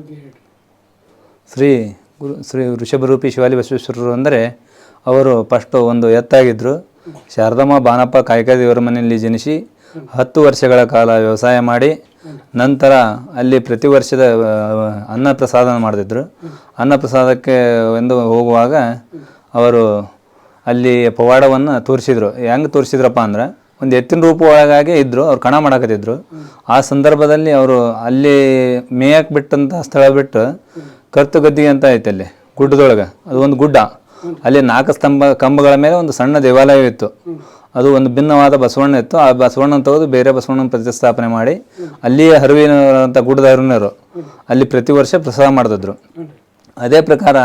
ಬಗ್ಗೆ ಹೇಳಿ. ಶ್ರೀ ಗುರು, ಶ್ರೀ ವೃಷಭರೂಪಿ ಶಿವಾಲಿ ಬಸವೇಶ್ವರರು ಅಂದರೆ ಅವರು ಫಸ್ಟು ಒಂದು ಎತ್ತಾಗಿದ್ದರು ಶಾರದಮ್ಮ ಬಾನಪ್ಪ ಕಾಯಕ ಮನೆಯಲ್ಲಿ ಜನಿಸಿ ಹತ್ತು ವರ್ಷಗಳ ಕಾಲ ವ್ಯವಸಾಯ ಮಾಡಿ ನಂತರ ಅಲ್ಲಿ ಪ್ರತಿ ವರ್ಷದ ಅನ್ನ ಪ್ರಸಾದನ ಮಾಡ್ತಿದ್ರು. ಅನ್ನ ಪ್ರಸಾದಕ್ಕೆ ಎಂದು ಹೋಗುವಾಗ ಅವರು ಅಲ್ಲಿ ಪವಾಡವನ್ನು ತೋರಿಸಿದ್ರು. ಹೆಂಗೆ ತೋರಿಸಿದ್ರಪ್ಪ ಅಂದ್ರೆ ಒಂದು ಎತ್ತಿನ ರೂಪ ಒಳಗಾಗೆ ಇದ್ದರು ಅವ್ರು ಕಣ ಮಾಡಕತ್ತಿದ್ರು. ಆ ಸಂದರ್ಭದಲ್ಲಿ ಅವರು ಅಲ್ಲಿ ಮೇಯಕ್ಕೆ ಬಿಟ್ಟಂಥ ಸ್ಥಳ ಬಿಟ್ಟು ಕರ್ತು ಗದ್ದಿಗೆ ಅಂತ ಐತೆ ಅಲ್ಲಿ, ಗುಡ್ಡದೊಳಗೆ. ಅದು ಒಂದು ಗುಡ್ಡ. ಅಲ್ಲಿ ನಾಲ್ಕು ಸ್ತಂಭ, ಕಂಬಗಳ ಮೇಲೆ ಒಂದು ಸಣ್ಣ ದೇವಾಲಯ ಇತ್ತು. ಅದು ಒಂದು ಭಿನ್ನವಾದ ಬಸವಣ್ಣ ಇತ್ತು. ಆ ಬಸವಣ್ಣ ತೆಗೆದು ಬೇರೆ ಬಸವಣ್ಣನ ಪ್ರತಿಷ್ಠಾಪನೆ ಮಾಡಿ ಅಲ್ಲಿಯೇ ಹರಿವಿನ ಗುಡ್ಡದ ಹರಿವಿನರು ಅಲ್ಲಿ ಪ್ರತಿ ವರ್ಷ ಪ್ರಸಾದ ಮಾಡ್ತಿದ್ರು. ಅದೇ ಪ್ರಕಾರ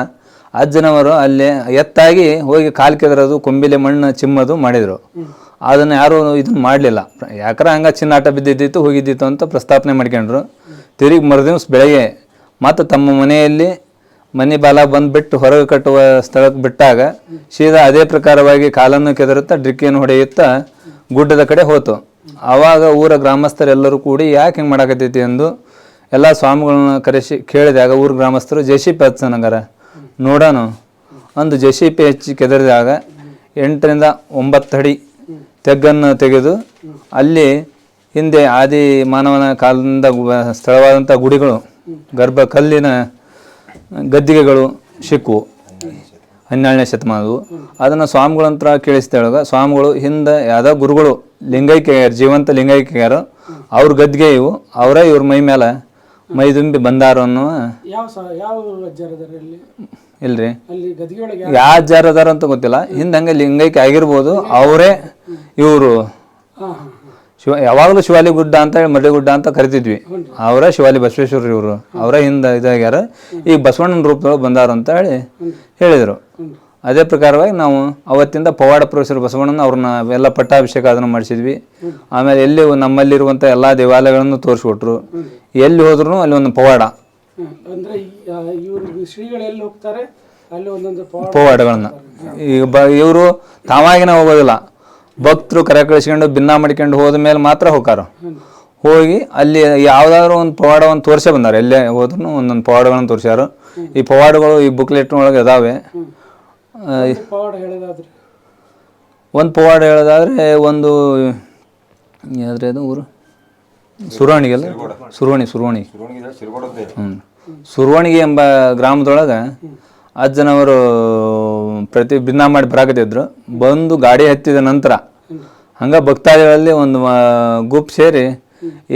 ಅಜ್ಜನವರು ಅಲ್ಲಿ ಎತ್ತಾಗಿ ಹೋಗಿ ಕಾಲು ಕೆದರೋದು ಕೊಂಬಿಲೆ ಮಣ್ಣು ಚಿಮ್ಮದು ಮಾಡಿದರು. ಅದನ್ನು ಯಾರು ಇದನ್ನು ಮಾಡಲಿಲ್ಲ. ಯಾಕಂದ್ರೆ ಹಂಗೆ ಚಿನ್ನಾಟ ಬಿದ್ದಿದ್ದಿತ್ತು, ಹೋಗಿದ್ದಿತ್ತು ಅಂತ ಪ್ರಸ್ತಾಪನೆ ಮಾಡ್ಕೊಂಡ್ರು. ತಿರುಗಿ ಮರುದಿವ್ಸ ಬೆಳಗ್ಗೆ ಮತ್ತು ತಮ್ಮ ಮನೆಯಲ್ಲಿ ಮನೆ ಬಾಲ ಬಂದುಬಿಟ್ಟು ಹೊರಗೆ ಕಟ್ಟುವ ಸ್ಥಳಕ್ಕೆ ಬಿಟ್ಟಾಗ ಸೀದಾ ಅದೇ ಪ್ರಕಾರವಾಗಿ ಕಾಲನ್ನು ಕೆದರುತ್ತಾ ಡ್ರಿಕ್ಕಿಯನ್ನು ಹೊಡೆಯುತ್ತಾ ಗುಡ್ಡದ ಕಡೆ ಹೋತು. ಆವಾಗ ಊರ ಗ್ರಾಮಸ್ಥರೆಲ್ಲರೂ ಕೂಡಿ ಯಾಕೆ ಹಿಂಗೆ ಮಾಡಾಕತ್ತೈತಿ ಎಂದು ಎಲ್ಲ ಸ್ವಾಮಿಗಳನ್ನ ಕರೆಸಿ ಕೇಳಿದಾಗ ಊರ ಗ್ರಾಮಸ್ಥರು, ಜೆ ಸಿ ಪಿ ಹಚ್ಚನಗರ ನೋಡೋಣ ಒಂದು ಜೆ ಸಿ ಪಿ ಹಚ್ಚಿ ಕೆದರಿದಾಗ ಎಂಟರಿಂದ ಒಂಬತ್ತು ಅಡಿ ತೆಗ್ಗನ್ನು ತೆಗೆದು ಅಲ್ಲಿ ಹಿಂದೆ ಆದಿ ಮಾನವನ ಕಾಲದಿಂದ ಸ್ಥಳವಾದಂಥ ಗುಡಿಗಳು, ಗರ್ಭ ಕಲ್ಲಿನ ಗದ್ದಿಗೆಗಳು ಸಿಕ್ಕವು ಹನ್ನೆರಡನೇ ಶತಮಾನದವು ಅದನ್ನು ಸ್ವಾಮಿಗಳಂತ್ರ ಕೇಳಿಸ್ತಾಳಾಗ ಸ್ವಾಮಿಗಳು ಹಿಂದೆ ಯಾವುದೋ ಗುರುಗಳು, ಲಿಂಗೈಕ್ಯಾರ, ಜೀವಂತ ಲಿಂಗೈಕ್ಯಾರು, ಅವ್ರ ಗದ್ದಿಗೆ ಇವು, ಅವರೇ ಇವ್ರ ಮೈ ಮೇಲೆ ಮೈದುಂಬಿ ಬಂದಾರು ಅನ್ನೋ ಇಲ್ರಿ? ಅಲ್ಲಿ ಗದಿಗೆ ಒಳಗೆ ಯಾವ ಜಾರ ಅದಾರ ಅಂತ ಗೊತ್ತಿಲ್ಲ. ಹಿಂದೆ ಹಂಗೆ ಲಿಂಗೈಕ್ಯ ಆಗಿರ್ಬೋದು. ಅವರೇ ಇವರು. ಹಾಂ ಹಾಂ ಶಿವ ಯಾವಾಗಲೂ ಶಿವಾಲಿ ಗುಡ್ಡ ಅಂತ ಹೇಳಿ ಮರಳಿ ಗುಡ್ಡ ಅಂತ ಕರಿತಿದ್ವಿ. ಅವರೇ ಶಿವಾಲಿ ಬಸವೇಶ್ವರ ಇವರು. ಅವರೇ ಹಿಂದೆ ಇದಾಗ್ಯಾರ. ಈ ಬಸವಣ್ಣನ ರೂಪದೊಳಗೆ ಬಂದಾರ ಅಂತ ಹೇಳಿ ಹೇಳಿದರು. ಅದೇ ಪ್ರಕಾರವಾಗಿ ನಾವು ಅವತ್ತಿಂದ ಪವಾಡ ಪುರುಷರು ಬಸವಣ್ಣನ ಅವ್ರನ್ನ ಎಲ್ಲ ಪಟ್ಟಾಭಿಷೇಕ ಅದನ್ನು ಮಾಡಿಸಿದ್ವಿ ಆಮೇಲೆ ಎಲ್ಲಿ ನಮ್ಮಲ್ಲಿರುವಂಥ ಎಲ್ಲ ದೇವಾಲಯಗಳನ್ನು ತೋರಿಸ್ಕೊಟ್ರು. ಎಲ್ಲಿ ಹೋದ್ರೂ ಅಲ್ಲಿ ಒಂದು ಪವಾಡ. ಅಂದ್ರೆ ಇವರು ಶ್ರೀಗಳು ಎಲ್ಲಿ ಹೋಗ್ತಾರೆ? ಅಲ್ಲಿ ಒಂದೊಂದು ಪವಾಡಗಳನ್ನು. ಈಗ ಬ ಇವರು ತಾವಾಗಿನ ಹೋಗೋದಿಲ್ಲ. ಭಕ್ತರು ಕರೆ ಕಳಿಸ್ಕೊಂಡು ಭಿನ್ನ ಮಾಡ್ಕೊಂಡು ಹೋದ ಮೇಲೆ ಮಾತ್ರ ಹೋಗಾರ ಹೋಗಿ ಅಲ್ಲಿ ಯಾವ್ದಾದ್ರು ಒಂದು ಪವಾಡವನ್ನು ತೋರಿಸೇ ಬಂದಾರೆ. ಎಲ್ಲೇ ಹೋದ್ರು ಒಂದೊಂದು ಪವಾಡಗಳನ್ನು ತೋರಿಸ್ಯಾರು. ಈ ಪವಾಡಗಳು ಈ ಬುಕ್ಲೆಟ್ ಒಳಗೆ ಇದಾವೆ. ಒಂದು ಪವಾಡ ಹೇಳೋದಾದ್ರೆ? ಒಂದು ಪವಾಡ ಹೇಳೋದಾದ್ರೆ ಒಂದು ಯಾವ್ದ್ರಿ ಅದು ಊರು? ಸುರವಣಿಗೆಲ್ಲ? ಸುರವಣಿ ಸುರವಣಿ. ಹ್ಞೂ ಸುರವಣಿಗೆ ಎಂಬ ಗ್ರಾಮದೊಳಗೆ ಅಜ್ಜನವರು ಪ್ರತಿ ಭಿನ್ನ ಮಾಡಿ ಬರಾಕತ್ತಿದ್ರು ಬಂದು ಗಾಡಿ ಹತ್ತಿದ ನಂತರ ಹಂಗೆ ಭಕ್ತಾದಿಗಳಲ್ಲಿ ಒಂದು ಗುಪ್ ಸೇರಿ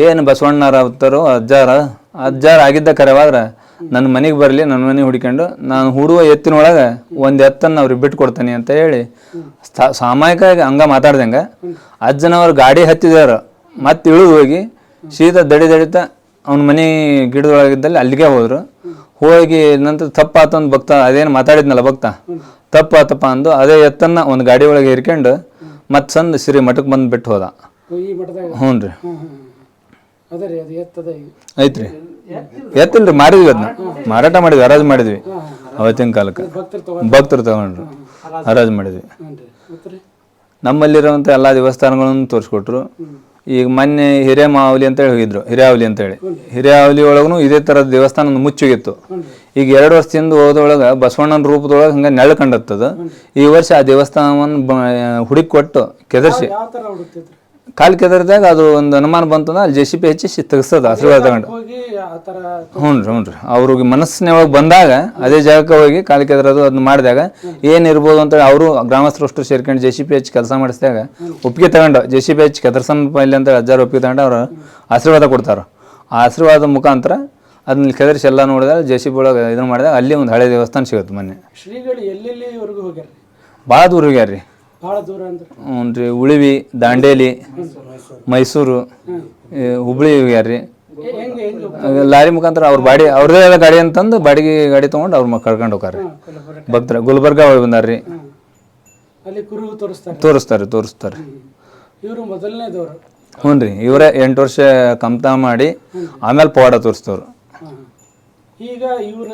ಏನು ಬಸವಣ್ಣರ ಅವತಾರು ಅಜ್ಜಾರ ಅಜ್ಜಾರ ಆಗಿದ್ದ ಕರೆವಾದ್ರೆ ನನ್ನ ಮನೆಗೆ ಬರಲಿ ನನ್ನ ಮನೆ ಹುಡ್ಕೊಂಡು ನಾನು ಹುಡುವ ಎತ್ತಿನೊಳಗೆ ಒಂದು ಎತ್ತನ್ನು ಅವ್ರಿಗೆ ಬಿಟ್ಟು ಕೊಡ್ತೇನೆ ಅಂತ ಹೇಳಿ ಹಂಗೆ ಹಂಗ ಮಾತಾಡ್ದಂಗೆ ಅಜ್ಜನವರು ಗಾಡಿ ಹತ್ತಿದಾರ ಮತ್ತೆ ಇಳಿದು ಹೋಗಿ ಸೀದಾ ದಡಿ ದಡಿತ ಅವ್ನ ಮನೆ ಗಿಡದೊಳಗಿದ್ದಲ್ಲಿ ಅಲ್ಲಿಗೆ ಹೋದ್ರು. ಹೋಗಿ ನಂತರ ತಪ್ಪಾತ ಒಂದು ಭಕ್ತ ಅದೇನು ಮಾತಾಡಿದ್ನಲ್ಲ ಭಕ್ತ? ತಪ್ಪಾತಪ್ಪ ಅಂದು ಅದೇ ಎತ್ತನ್ನ ಒಂದು ಗಾಡಿ ಒಳಗೆ ಇರ್ಕೊಂಡು ಮತ್ತೆ ಸಂದ್ ಸಿರಿ ಮಠಕ್ಕೆ ಬಂದು ಬಿಟ್ಟು ಹೋದ. ಹ್ಞೂ ರೀ. ಐತ್ರಿ. ಎತ್ತಿಲ್ರಿ ಮಾರಿದ್ವಿ ಅದನ್ನ ಮಾರಾಟ ಮಾಡಿದ್ವಿ ಹರಾಜು ಮಾಡಿದ್ವಿ. ಅವತ್ತಿನ ಕಾಲಕ್ಕೆ. ಭಕ್ತರು ತಗೊಂಡ್ ಭಕ್ತರು ತಗೊಂಡ್ರು. ಹರಾಜು ಮಾಡಿದ್ವಿ. ನಮ್ಮಲ್ಲಿರುವಂಥ ಎಲ್ಲ ದೇವಸ್ಥಾನಗಳನ್ನು ತೋರಿಸ್ಕೊಟ್ರು. ಈಗ ಮೊನ್ನೆ ಹಿರೇಮಾವಲಿ ಅಂತೇಳಿ ಹೋಗಿದ್ರು ಹೇಳಿ. ಅಂತೇಳಿ ಹಿರಿಯಾವಲಿ ಒಳಗೂ ಇದೇ ಥರದ ದೇವಸ್ಥಾನ ಒಂದು ಮುಚ್ಚೋಗಿತ್ತು. ಈಗ ಎರಡು ವರ್ಷದಿಂದ ಹೋದೊಳಗೆ ಬಸವಣ್ಣನ ರೂಪದೊಳಗೆ ಹಂಗೆ ನೆಳ ಕಂಡತ್ತದ. ಈ ವರ್ಷ ಆ ದೇವಸ್ಥಾನವನ್ನು ಹುಡುಕಿ ಕೊಟ್ಟು ಕೆದರ್ಸಿ. ಕಾಲು ಕೆದರ್ದಾಗ ಅದು ಒಂದು ಅನುಮಾನ ಬಂತಂದ್ರೆ ಅಲ್ಲಿ ಜೆ ಸಿ ಪಿ ಹೆಚ್ಚಿ ತೆಗ್ಸದ ಆಶೀರ್ವಾದ ತಗೊಂಡು. ಹೋಗಿ ಆ ಥರ ಹ್ಞೂ ರೀ ಹ್ಞೂ ರೀ. ಅವ್ರಿಗೆ ಮನಸ್ಸಿನ ಒಳಗೆ ಬಂದಾಗ ಅದೇ ಜಾಗಕ್ಕೆ ಹೋಗಿ ಕಾಲು ಕೆದರೋದು ಅದನ್ನ ಮಾಡಿದಾಗ ಏನಿರ್ಬೋದು ಅಂತೇಳಿ ಅವರು ಗ್ರಾಮಸ್ಥರು ಅಷ್ಟು ಸೇರ್ಕೊಂಡು ಜೆ ಸಿ ಪಿ ಹೆಚ್ಚು ಕೆಲಸ ಮಾಡಿಸಿದಾಗ ಒಪ್ಪಿಗೆ ತಗೊಂಡು ಜೆ ಸಿ ಪಿ ಹೆಚ್ಚು ಕೆದರ್ಸನ್ ಇಲ್ಲಿ ಅಂತೇಳಿ ಅಜ್ಜಾರು ಒಪ್ಪಿಗೆ ತಗೊಂಡು ಅವರು ಆಶೀರ್ವಾದ ಕೊಡ್ತಾರೆ. ಆ ಆಶೀರ್ವಾದ ಮುಖಾಂತರ ಅದನ್ನ ಕೆದರಿಸಿ ಎಲ್ಲ ನೋಡಿದಾಗ ಜೆ ಸಿ ಪಿ ಒಳಗೆ ಇದನ್ನು ಮಾಡಿದಾಗ ಅಲ್ಲಿ ಒಂದು ಹಳೆ ದೇವಸ್ಥಾನ ಸಿಗುತ್ತೆ ಮೊನ್ನೆ. ಶ್ರೀಗಳು ಎಲ್ಲೆಲ್ಲಿವರೆಗೂ ಹೋಗ್ಯಾರ ಭಾಳ ದೂರ ಹೋಗ್ಯಾರ ರೀ ಭಾಳ ದೂರ ಅಂದ್ರೆ? ಹ್ಞೂ ರೀ ಉಳಿವಿ ದಾಂಡೇಲಿ ಮೈಸೂರು ಈ ಹುಬ್ಳಿ ಹೋಗ್ಯಾರ ರೀ ಏ- ಹೆಂಗೆ ಹೆಂಗೆ ಲಾರಿ ಮುಖಾಂತರ ಅವ್ರ ಬಾಡಿ ಅವ್ರದೇ ಆದ ಗಾಡಿ ಅಂತಂದು ಬಾಡಿಗೆ ಗಾಡಿ ತೊಗೊಂಡು ಅವ್ರ ಕರ್ಕೊಂಡು ಹೋಗಾರ್ರಿ ಭಕ್ತರ ಗುಲ್ಬರ್ಗ ಒಳಗೆ ಬಂದಾರ್ರಿ. ರೀ ಅಲ್ಲಿ ತೋರಿಸ್ತಾರೆ. ತೋರಿಸ್ತಾರೆ ತೋರಿಸ್ತಾರೆ. ಇವರು ಮೊದಲನೇದವರು. ಹ್ಞೂ ರೀ ಇವರೇ ಎಂಟು ವರ್ಷ ಕಮ್ತ ಮಾಡಿ ಆಮೇಲೆ ಪವಾಡ ತೋರಿಸ್ತವ್ರು. ಈಗ ಇವರ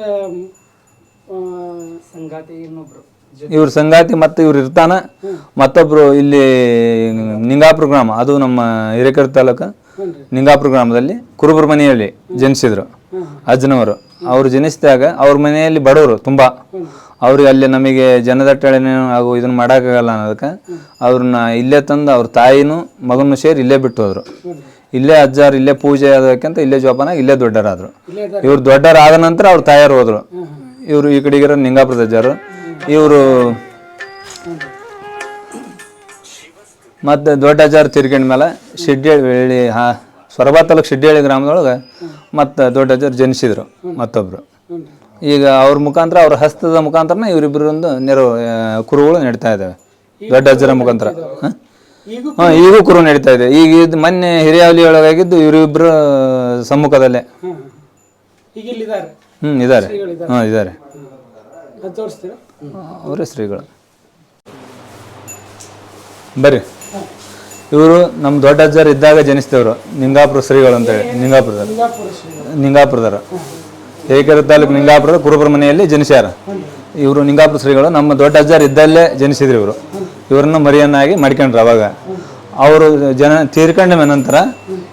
ಸಂಗಾತಿ ಇನ್ನೊಬ್ರು. ಇವ್ರ ಸಂಗಾತಿ ಮತ್ತೆ ಇವ್ರು ಇರ್ತಾನ. ಮತ್ತೊಬ್ರು ಇಲ್ಲಿ ನಿಂಗಾಪುರ ಗ್ರಾಮ ಅದು ನಮ್ಮ ಹಿರೇಕೆರೆ ತಾಲೂಕು ನಿಂಗಾಪುರ ಗ್ರಾಮದಲ್ಲಿ ಕುರುಬರ ಮನೆಯಲ್ಲಿ ಜನಿಸಿದ್ರು ಅಜ್ಜನವರು. ಅವರು ಜನಿಸಿದಾಗ ಅವ್ರ ಮನೆಯಲ್ಲಿ ಬಡವರು ತುಂಬ. ಅವ್ರಿಗೆ ಅಲ್ಲಿ ನಮಗೆ ಜನದಟ್ಟಣೆ ಹಾಗೂ ಇದನ್ನ ಮಾಡೋಕ್ಕಾಗಲ್ಲ ಅನ್ನೋದಕ್ಕೆ ಅವ್ರನ್ನ ಇಲ್ಲೇ ತಂದು ಅವ್ರ ತಾಯಿನೂ ಮಗನೂ ಸೇರಿ ಇಲ್ಲೇ ಬಿಟ್ಟು ಹೋದ್ರು. ಇಲ್ಲೇ ಅಜ್ಜಾರು ಇಲ್ಲೇ ಪೂಜೆ ಅದಕ್ಕಿಂತ ಇಲ್ಲೇ ಜೋಪಾನ ಇಲ್ಲೇ ದೊಡ್ಡರಾದ್ರು. ಇವ್ರು ದೊಡ್ಡರಾದ ನಂತರ ಅವ್ರು ತಾಯಾರು ಹೋದ್ರು. ಇವರು ಈ ಕಡೆಗಿರೋ ನಿಂಗಾಪುರದ ಅಜ್ಜಾರು. ಇವರು ಮತ್ತು ದೊಡ್ಡ ತಿರ್ಗಿಂಡ ತಿರ್ಕೊಂಡ ಮೇಲೆ ಶಿಡ್ಡಿ ಹಾ ಸೊರಬ ತಾಲೂಕು ಶಿಡ್ಡೇಳಿ ಗ್ರಾಮದೊಳಗೆ ಮತ್ತು ದೊಡ್ಡ ಜನಿಸಿದರು ಮತ್ತೊಬ್ರು. ಈಗ ಅವ್ರ ಮುಖಾಂತರ ಅವ್ರ ಹಸ್ತದ ಮುಖಾಂತರನೇ ಇವರಿಬ್ಬರೊಂದು ನೆರವು ಕುರುಗಳು ನಡೀತಾ ಇದ್ದಾವೆ ದೊಡ್ಡ ಅಜ್ಜರ ಮುಖಾಂತರ. ಹಾಂ? ಈಗೂ ಕುರು ನಡೀತಾ ಇದೆ. ಈಗ ಇದು ಮೊನ್ನೆ ಹಿರಿಯಾವಲಿ ಒಳಗಾಗಿದ್ದು ಇವರಿಬ್ಬರ ಸಮ್ಮುಖದಲ್ಲೇ. ಹ್ಞೂ ಇದ್ದಾರೆ. ಹಾಂ ಇದ್ದಾರೆ. ಅವರೇ ಶ್ರೀಗಳು. ಬರ್ರಿ. ಇವರು ನಮ್ಮ ದೊಡ್ಡ ಅಜ್ಜರು ಇದ್ದಾಗ ಜನಿಸಿದವರು. ನಿಂಗಾಪುರ ಶ್ರೀಗಳು ಅಂತೇಳಿ. ನಿಂಗಾಪುರದ. ನಿಂಗಾಪುರದವ್ರು. ಹೇಕೆರೆ ತಾಲೂಕು ನಿಂಗಾಪುರದ ಕುರುಬರ ಮನೆಯಲ್ಲಿ ಜನಿಸ್ಯಾರ. ಇವರು ನಿಂಗಾಪುರ ಶ್ರೀಗಳು. ನಮ್ಮ ದೊಡ್ಡ ಅಜ್ಜಾರು ಇದ್ದಲ್ಲೇ ಜನಿಸಿದ್ರು ಇವರು. ಇವರನ್ನ ಮರಿಯನ್ನಾಗಿ ಮಾಡ್ಕೊಂಡ್ರು ಅವಾಗ. ಅವರು ಜನ ತೀರ್ಕೊಂಡ ನಂತರ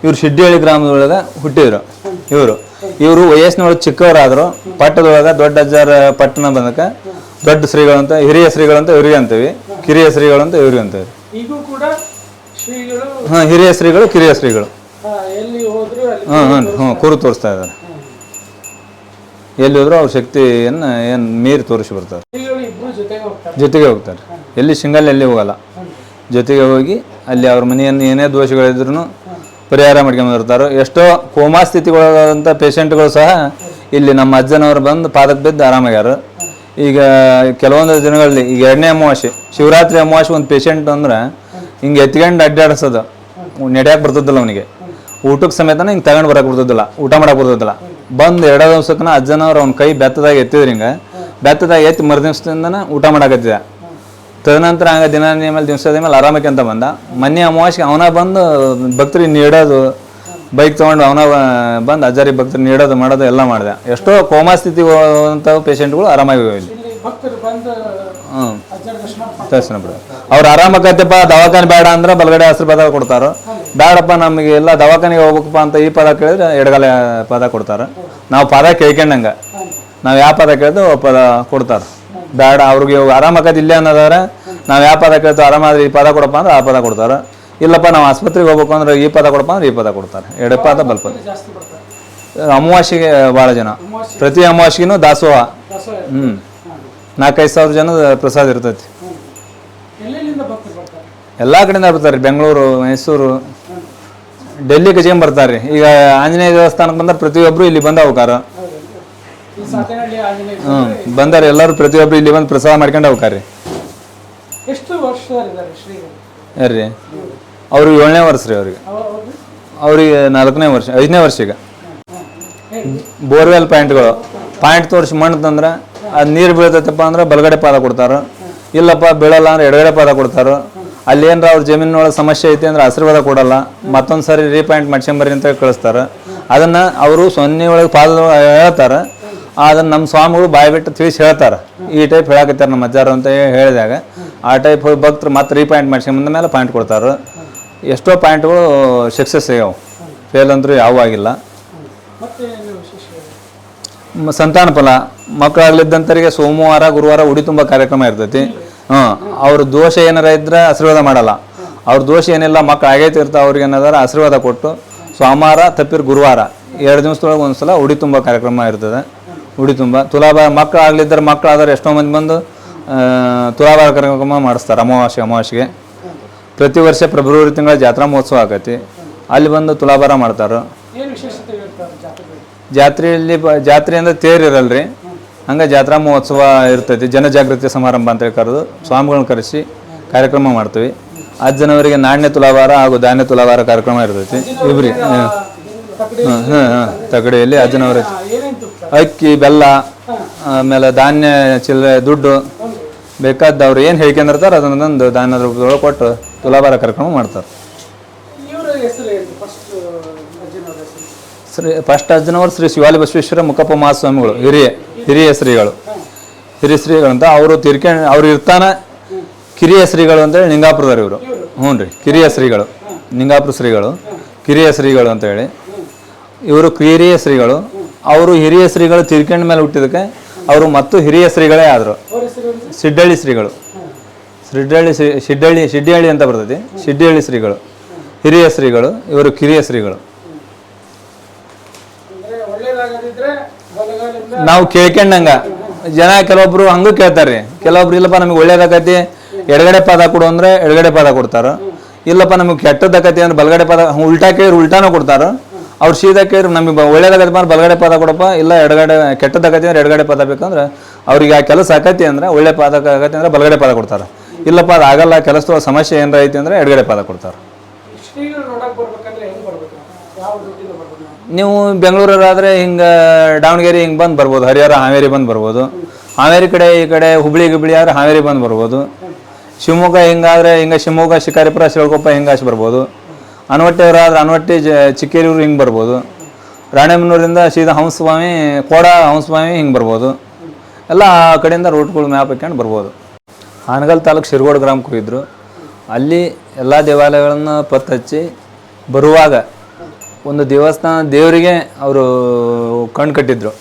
ಇವರು ಶಿಡ್ಡಿಹಳ್ಳಿ ಗ್ರಾಮದೊಳಗೆ ಹುಟ್ಟಿದ್ರು ಇವರು. ಇವರು ವಯಸ್ಸಿನೊಳಗೆ ಚಿಕ್ಕವರಾದರು ಪಟ್ಟದೊಳಗೆ ದೊಡ್ಡ ಅಜ್ಜರ ಪಟ್ಟಣ ಬಂದಕ್ಕೆ ದೊಡ್ಡ ಶ್ರೀಗಳಂತ ಹಿರಿಯ ಶ್ರೀಗಳಂತ ಇವ್ರಿಗೆ ಅಂತೀವಿ. ಕಿರಿಯ ಶ್ರೀಗಳಂತ ಇವ್ರಿಗೆ ಅಂತೀವಿ. ಈಗೂ ಕೂಡ ಶ್ರೀಗಳು ಹಾಂ ಹಿರಿಯ ಶ್ರೀಗಳು ಕಿರಿಯ ಶ್ರೀಗಳು. ಆ, ಎಲ್ಲಿ ಹೋದ್ರು ಅಲ್ಲಿ ಹಾಂ ಹಾಂ ಹ್ಞೂ ಕುರು ತೋರಿಸ್ತಾ ಇದ್ದಾರೆ. ಎಲ್ಲಿ ಹೋದ್ರು ಅವ್ರ ಶಕ್ತಿಯನ್ನು ಏನು ಮೀರಿ ತೋರಿಸಿ ಬರ್ತಾರೆ. ಶ್ರೀಗಳು ಇಬ್ರು ಜೊತೆಗೆ ಹೋಗ್ತಾರೆ. ಜೊತೆಗೆ ಹೋಗ್ತಾರೆ. ಎಲ್ಲಿ ಸಿಂಗಲ್ ಎಲ್ಲಿ ಹೋಗಲ್ಲ. ಜೊತೆಗೆ ಹೋಗಿ ಅಲ್ಲಿ ಅವ್ರ ಮನೆಯನ್ನು ಏನೇ ದೋಷಗಳಿದ್ರು ಪರಿಹಾರ ಮಾಡ್ಕೊಂಬಂದಿರ್ತಾರೆ ಎಷ್ಟೋ ಕೋಮಾ ಸ್ಥಿತಿಗೊಳಗಾದಂಥ ಪೇಷಂಟ್ಗಳು ಸಹ ಇಲ್ಲಿ ನಮ್ಮ ಅಜ್ಜನವರು ಬಂದು ಪಾದಕ್ಕೆ ಬಿದ್ದು ಆರಾಮಾಗ್ಯಾರ. ಈಗ ಕೆಲವೊಂದು ದಿನಗಳಲ್ಲಿ ಈಗ ಎರಡನೇ ಅಮಾವಾಸ್ಯೆ, ಶಿವರಾತ್ರಿ ಅಮಾವಾಸ್ಯೆ ಒಂದು ಪೇಷಂಟ್ ಅಂದ್ರೆ ಹಿಂಗೆ ಎತ್ಕೊಂಡು ಅಡ್ಡಾಡಿಸೋದು. ನಡೆಯಕ್ಕೆ ಬರ್ತದಿಲ್ಲ ಅವನಿಗೆ. ಊಟಕ್ಕೆ ಸಮೇತನ ಹಿಂಗೆ ತಗೊಂಡು ಬರಕ್ಕೆ ಬರ್ತದಿಲ್ಲ. ಊಟ ಮಾಡಕ್ಕೆ ಬರ್ತದಿಲ್ಲ. ಬಂದು ಎರಡು ದಿವಸಕ್ಕನ ಅಜ್ಜನವ್ರು ಅವ್ನ ಕೈ ಬೆತ್ತದಾಗ ಎತ್ತಿದ್ರು ಹಿಂಗೆ. ಬೆತ್ತದಾಗ ಎತ್ತಿ ಮರು ದಿವಸದಿಂದ ಊಟ ಮಾಡಕತ್ತಿದೆ ತದನಂತರ ಹಂಗೆ ದಿನ ಮೇಲೆ ದಿವಸದ ಮೇಲೆ ಆರಾಮಕ್ಕೆ ಅಂತ ಬಂದ. ಮೊನ್ನೆ ಅಮಾವಾಸ್ಯೆ ಅವನ ಬಂದು ಭಕ್ತರಿಗೆ ನೀಡೋದು ಬೈಕ್ ತೊಗೊಂಡು ಅವನ ಬಂದು ಅಜ್ಜಾರಿ ಭಕ್ತರು ನೀಡೋದು ಮಾಡೋದು ಎಲ್ಲ ಮಾಡಿದೆ. ಎಷ್ಟೋ ಕೋಮಾ ಸ್ಥಿತಿ ಅಂತ ಪೇಷಂಟ್ಗಳು ಆರಾಮಾಗಿ ಇಲ್ಲಿ ಹ್ಞೂ ದರ್ಶನ ದರ್ಶನ ಅವ್ರು ದವಾಖಾನೆ ಬೇಡ ಅಂದ್ರೆ ಬಲಗಡೆ ಹಸಿರು ಪದ ಕೊಡ್ತಾರೆ ಬೇಡಪ್ಪ ನಮಗೆ ಎಲ್ಲ ದವಾಖಾನೆಗೆ ಹೋಗ್ಬೇಕಪ್ಪ ಅಂತ ಈ ಪದ ಕೇಳಿದ್ರೆ ಎಡಗಾಲ ಪದ ಕೊಡ್ತಾರೆ. ನಾವು ಪದ ಕೇಳ್ಕೊಂಡಂಗೆ. ನಾವು ಯಾವ ಪದ ಕೇಳ್ದು ಪದ ಕೊಡ್ತಾರೆ. ಬೇಡ ಅವ್ರಿಗೆ ಆರಾಮಕ್ಕದ ಇಲ್ಲೇ ಅನ್ನೋದಾದ್ರೆ ನಾವು ಯಾವ ಪದ ಕೇಳ್ತೀವಿ ಆರಾಮಾದ್ರೆ ಈ ಪದ ಕೊಡಪ್ಪ ಅಂದ್ರೆ ಆ ಪದ ಕೊಡ್ತಾರೆ. ಇಲ್ಲಪ್ಪ ನಾವು ಆಸ್ಪತ್ರೆಗೆ ಹೋಗ್ಬೇಕು ಅಂದ್ರೆ ಈ ಪದ ಕೊಡಪ್ಪ ಅಂದ್ರೆ ಈ ಪದ ಕೊಡ್ತಾರೆ. ಎಡ ಪದ ಬಲ್ಪದ ಅಮಾವಾಸ್ಯೆಗೆ ಭಾಳ ಜನ. ಪ್ರತಿ ಅಮಾವಾಸ್ಯೆಗೂ ದಾಸೋಹ. ಹ್ಞೂ ನಾಲ್ಕೈದು ಸಾವಿರ ಜನ ಪ್ರಸಾದ ಇರ್ತೈತಿ. ಎಲ್ಲ ಕಡೆಯಿಂದ ಬರ್ತಾರೆ. ಬೆಂಗಳೂರು ಮೈಸೂರು ಡೆಲ್ಲಿ ಕಚ್ಕೊಂಡ್ ಬರ್ತಾರೆ. ಈಗ ಆಂಜನೇಯ ದೇವಸ್ಥಾನಕ್ಕೆ ಬಂದ್ರೆ ಪ್ರತಿಯೊಬ್ಬರು ಇಲ್ಲಿ ಬಂದ ಹೋಗಾರ ಹ್ಞೂ ಬಂದಾರೆ ಎಲ್ಲರೂ ಪ್ರತಿಯೊಬ್ಬರು ಇಲ್ಲಿ ಬಂದು ಪ್ರಸಾದ ಮಾಡ್ಕೊಂಡು ಹೋಗ್ತಾರೆ ಎಷ್ಟು ಶ್ರೀಗಳು? ಯಾರ್ರಿ? ಅವ್ರಿಗೆ ಏಳನೇ ವರ್ಷ ರೀ ಅವ್ರಿಗೆ. ಅವ- ಅವ್ರು ಅವ್ರಿಗೆ ನಾಲ್ಕನೇ ವರ್ಷ ಐದನೇ ವರ್ಷ ಈಗ. ಬೋರ್ವೆಲ್ ಪಾಯಿಂಟ್ಗಳು. ಪಾಯಿಂಟ್ ತೋರಿಸಿ ಮಣ್ಣು ತಂದ್ರೆ ಅದು ನೀರು ಬೀಳ್ತೈತಪ್ಪ ಅಂದ್ರೆ ಬಲಗಡೆ ಪಾದ ಕೊಡ್ತಾರೆ. ಇಲ್ಲಪ್ಪ ಬೀಳಲ್ಲ ಅಂದ್ರೆ ಎಡಗಡೆ ಪಾದ ಕೊಡ್ತಾರೆ. ಅಲ್ಲಿ ಏನಾರ ಅವ್ರ ಜಮೀನೊಳಗೆ ಸಮಸ್ಯೆ ಐತಿ ಅಂದ್ರೆ ಆಶೀರ್ವಾದ ಕೊಡಲ್ಲ. ಮತ್ತೊಂದು ಸರಿ ರೀಪಾಯಿಂಟ್ ಬರ್ರಿ ಅಂತ ಕಳಿಸ್ತಾರೆ. ಅದನ್ನು ಅವರು ಸೊನ್ನೆ ಒಳಗೆ ಪಾದ ಹೇಳ್ತಾರೆ. ಅದನ್ನು ನಮ್ಮ ಸ್ವಾಮಿಗಳು ಬಾಯಿ ಬಿಟ್ಟು ತಿಳಿಸಿ ಹೇಳ್ತಾರೆ. ಈ ಟೈಪ್ ಹೇಳಕತ್ತಾರೆ ನಮ್ಮ ಅಜ್ಜಾರು ಅಂತ ಹೇಳಿದಾಗ. ಆ ಟೈಪ್ ಭಕ್ತರು ಮತ್ತೆ ರೀಪಾಯಿಂಟ್ ಮಾಡ್ಸ್ಕೊಂಬಂದ ಮೇಲೆ ಪಾಯಿಂಟ್ ಕೊಡ್ತಾರೆ. ಎಷ್ಟೋ ಪಾಯಿಂಟ್ಗಳು ಸಕ್ಸಸ್ ಆಗ್ಯಾವೆ. ಫೇಲ್ ಅಂದರೂ ಯಾವೂ ಆಗಿಲ್ಲ. ಮತ್ತೆ ಏನು ವಿಶೇಷ ಮ- ಸಂತಾನ ಫಲ. ಮಕ್ಕಳಾಗ್ಲಿದ್ದಂತರಿಗೆ ಸೋಮವಾರ ಗುರುವಾರ ಉಡಿ ತುಂಬ ಕಾರ್ಯಕ್ರಮ ಇರ್ತೈತಿ. ಹಾಂ ಅವ್ರ ದೋಷ ಏನಾರ ಇದ್ರೆ ಆಶೀರ್ವಾದ ಮಾಡಲ್ಲ. ಅವ್ರ ದೋಷ ಏನಿಲ್ಲ ಮಕ್ಕಳು ಆಗೈತಿ ಇರ್ತಾವ ಅವ್ರಿಗೆ ಏನಾದಾರ ಆಶೀರ್ವಾದ ಕೊಟ್ಟು ಸೋಮವಾರ ತಪ್ಪಿರ್ ಗುರುವಾರ ಎರಡು ದಿವಸದೊಳಗೆ ಒಂದ್ಸಲ ಉಡಿ ತುಂಬ ಕಾರ್ಯಕ್ರಮ ಇರ್ತದೆ. ಉಡಿ ತುಂಬ. ತುಲಾಭಾರ ಮಕ್ಳು ಆಗ್ಲಿದ್ದರೆ ಮಕ್ಳು ಆದ್ರೆ ಎಷ್ಟೋ ಮಂದಿ ಬಂದು ಆ, ತುಲಾಭಾರ ಕಾರ್ಯಕ್ರಮ ಮಾಡಿಸ್ತಾರೆ ಅಮಾವಾಸ್ಯೆ ಅಮಾವಾಸ್ಯೆಗೆ. ಪ್ರತಿ ವರ್ಷ ಫೆಬ್ರವರಿ ತಿಂಗಳ ಜಾತ್ರಾ ಮಹೋತ್ಸವ ಆಗತಿ. ಅಲ್ಲಿ ಬಂದು ತುಲಾಭಾರ ಮಾಡ್ತಾರೆ. ಏನು ವಿಶೇಷತೆ ಹೇಳ್ತಾರೆ ಜಾತ್ರೆಗಳು ಜಾತ್ರೆಯಲ್ಲಿ ಬ- ಜಾತ್ರೆ ಅಂದ್ರೆ ತೇರು ಇರಲ್ರಿ. ಹಂಗೆ ಜಾತ್ರಾ ಮಹೋತ್ಸವ ಇರ್ತೈತಿ. ಜನಜಾಗೃತಿ ಸಮಾರಂಭ ಅಂತೇಳಿ ಕರೆದು ಸ್ವಾಮಿಗಳನ್ನ ಕರೆಸಿ ಕಾರ್ಯಕ್ರಮ ಮಾಡ್ತೀವಿ. ಹತ್ತು ಜನವರಿಗೆ ನಾಣ್ಯ ತುಲಾಭಾರ ಹಾಗೂ ಧಾನ್ಯ ತುಲಾಭಾರ ಕಾರ್ಯಕ್ರಮ ಇರ್ತೈತಿ. ಇಬ್ರಿ ತಕ್ಕಡಿ ಹಾಂ ಹಾಂ ತಗಡಿಯಲ್ಲಿ? ಹತ್ತು ಜನವರಿಗೆ. ಏನೇನು ಅಕ್ಕಿ ಬೆಲ್ಲ ಆಮೇಲೆ ಧಾನ್ಯ ಚಿಲ್ಲರೆ ದುಡ್ಡು ಬೇಕಾದವ್ರು ಏನು ಹೇಳ್ಕೊಂಡಿರ್ತಾರೆ ಅದನ್ನ ತಂದು ದಾನ ರೂಪದೊಳಗೆ ಕೊಟ್ಟು ತುಲಾಭಾರ ಕಾರ್ಯಕ್ರಮ ಮಾಡ್ತಾರೆ. ಶ್ರೀ ಫಸ್ಟ್ ಅಜ್ಜನವರು ಶ್ರೀ ಶಿವಾಲಿ ಬಸವೇಶ್ವರ ಮುಖಪ್ಪ ಮಹಾಸ್ವಾಮಿಗಳು ಹಿರಿಯ ಹಿರಿಯ ಶ್ರೀಗಳು. ಹಿರಿಯ ಶ್ರೀಗಳು ಅಂತ ಅವರು ತಿರ್ಕೊಂಡು ಅವ್ರು ಇರ್ತಾನೆ. ಕಿರಿಯ ಶ್ರೀಗಳು ಅಂತೇಳಿ ನಿಂಗಾಪುರದವ್ರು ಇವರು. ಹ್ಞೂ ರೀ ಕಿರಿಯ ಶ್ರೀಗಳು. ನಿಂಗಾಪುರ ಶ್ರೀಗಳು ಕಿರಿಯ ಶ್ರೀಗಳು ಅಂತ ಹೇಳಿ. ಇವರು ಕಿರಿಯ ಶ್ರೀಗಳು. ಅವರು ಹಿರಿಯ ಶ್ರೀಗಳು ತಿರ್ಕೊಂಡ ಮೇಲೆ ಹುಟ್ಟಿದಕ್ಕೆ ಅವರು ಮತ್ತು ಹಿರಿಯ ಶ್ರೀಗಳೇ ಆದರು. ಸಿಡ್ಡಳ್ಳಿ ಶ್ರೀಗಳು. ಸಿಡ್ಡಳ್ಳಿ ಶ್ರೀ, ಶಿಡ್ಡಳ್ಳಿ ಸಿಡ್ಡಿಹಳ್ಳಿ ಅಂತ ಬರ್ತದೆ. ಶಿಡ್ಡಿಹಳ್ಳಿ ಶ್ರೀಗಳು. ಹಿರಿಯ ಶ್ರೀಗಳು, ಇವರು ಕಿರಿಯ ಶ್ರೀಗಳು. ನಾವು ಕೇಳ್ಕೊಂಡಂಗ. ಜನ ಕೆಲವೊಬ್ರು ಹಂಗೂ ಕೇಳ್ತಾರ್ರಿ ಕೆಲವೊಬ್ರು, ಇಲ್ಲಪ್ಪ, ನಮಗೆ ಒಳ್ಳೇದಾಗತಿ ಎಡಗಡೆ ಪದ ಕೊಡು ಅಂದ್ರೆ ಎಡಗಡೆ ಪದ ಕೊಡ್ತಾರ. ಇಲ್ಲಪ್ಪ, ನಮಗೆ ಕೆಟ್ಟದಾಗತಿ ಅಂದ್ರೆ ಬಲಗಡೆ ಪದ ಉಲ್ಟಾ ಕೇಳಿದ್ರೆ ಉಲ್ಟಾನು ಕೊಡ್ತಾರ. ಅವ್ರು ಸೀದಾ ಕೇಳಿದ್ರೆ ನಮಗೆ ಒಳ್ಳೇದಾಗತ್ತಪ್ಪ ಬಲಗಡೆ ಪದ ಕೊಡಪ್ಪ, ಇಲ್ಲ ಎಡಗಡೆ ಕೆಟ್ಟದಾಗತಿ ಅಂದ್ರೆ ಎಡಗಡೆ ಪದ ಬೇಕಂದ್ರೆ ಅವ್ರಿಗೆ ಆ ಕೆಲಸ ಆಕತಿ ಅಂದ್ರೆ ಒಳ್ಳೆ ಪಾದ ಆಗತ್ತೆ ಅಂದ್ರೆ ಬಲಗಡೆ ಪಾದ ಕೊಡ್ತಾರೆ. ಇಲ್ಲಪ್ಪ, ಅದು ಆಗಲ್ಲ ಕೆಲಸದ ಸಮಸ್ಯೆ ಏನರ ಐತಿ ಅಂದ್ರೆ ಎಡಗಡೆ ಪಾದ ಕೊಡ್ತಾರೆ. ನೀವು ಬೆಂಗಳೂರಾದರೆ ಹಿಂಗೆ ದಾವಣಗೆರೆ ಹಿಂಗೆ ಬಂದು ಬರ್ಬೋದು, ಹರಿಹರ, ಹಾವೇರಿ ಬಂದು ಬರ್ಬೋದು. ಹಾವೇರಿ ಕಡೆ ಈ ಕಡೆ ಹುಬ್ಳಿ, ಗಿಬ್ಳಿ ಆದರೆ ಹಾವೇರಿ ಬಂದು ಬರ್ಬೋದು. ಶಿವಮೊಗ್ಗ ಹಿಂಗಾದರೆ ಹಿಂಗೆ ಶಿವಮೊಗ್ಗ, ಶಿಕಾರಿಪುರ ಶಿವಕೊಪ್ಪ ಹಿಂಗಾಶ್ ಬರ್ಬೋದು. ಅನವಟ್ಟಿಯವರಾದ್ರೆ ಅನವಟ್ಟಿ, ಜ ಚಿಕ್ಕೇರಿಯವರು ಹಿಂಗೆ ಬರ್ಬೋದು. ರಾಣೆಬೆನ್ನೂರಿಂದ ಸೀದಾ ಹಂಸಸ್ವಾಮಿ, ಕೋಡ ಹಂಸಸ್ವಾಮಿ ಹಿಂಗೆ ಬರ್ಬೋದು. ಎಲ್ಲ ಆ ಕಡೆಯಿಂದ ರೂಟ್ಗಳು ಮ್ಯಾಪ್ ಹಾಕ್ಕೊಂಡು ಬರ್ಬೋದು. ಹಾನಗಲ್ ತಾಲೂಕು ಶಿರಗೋಡು ಗ್ರಾಮಕ್ಕೆ ಹೋಗಿದ್ರು ಅಲ್ಲಿ ಎಲ್ಲ ದೇವಾಲಯಗಳನ್ನು ಪತ್ತಚ್ಚಿ ಬರುವಾಗ ಒಂದು ದೇವಸ್ಥಾನ ದೇವರಿಗೆ ಅವರು ಕಣ್ಣು ಕಟ್ಟಿದ್ರು.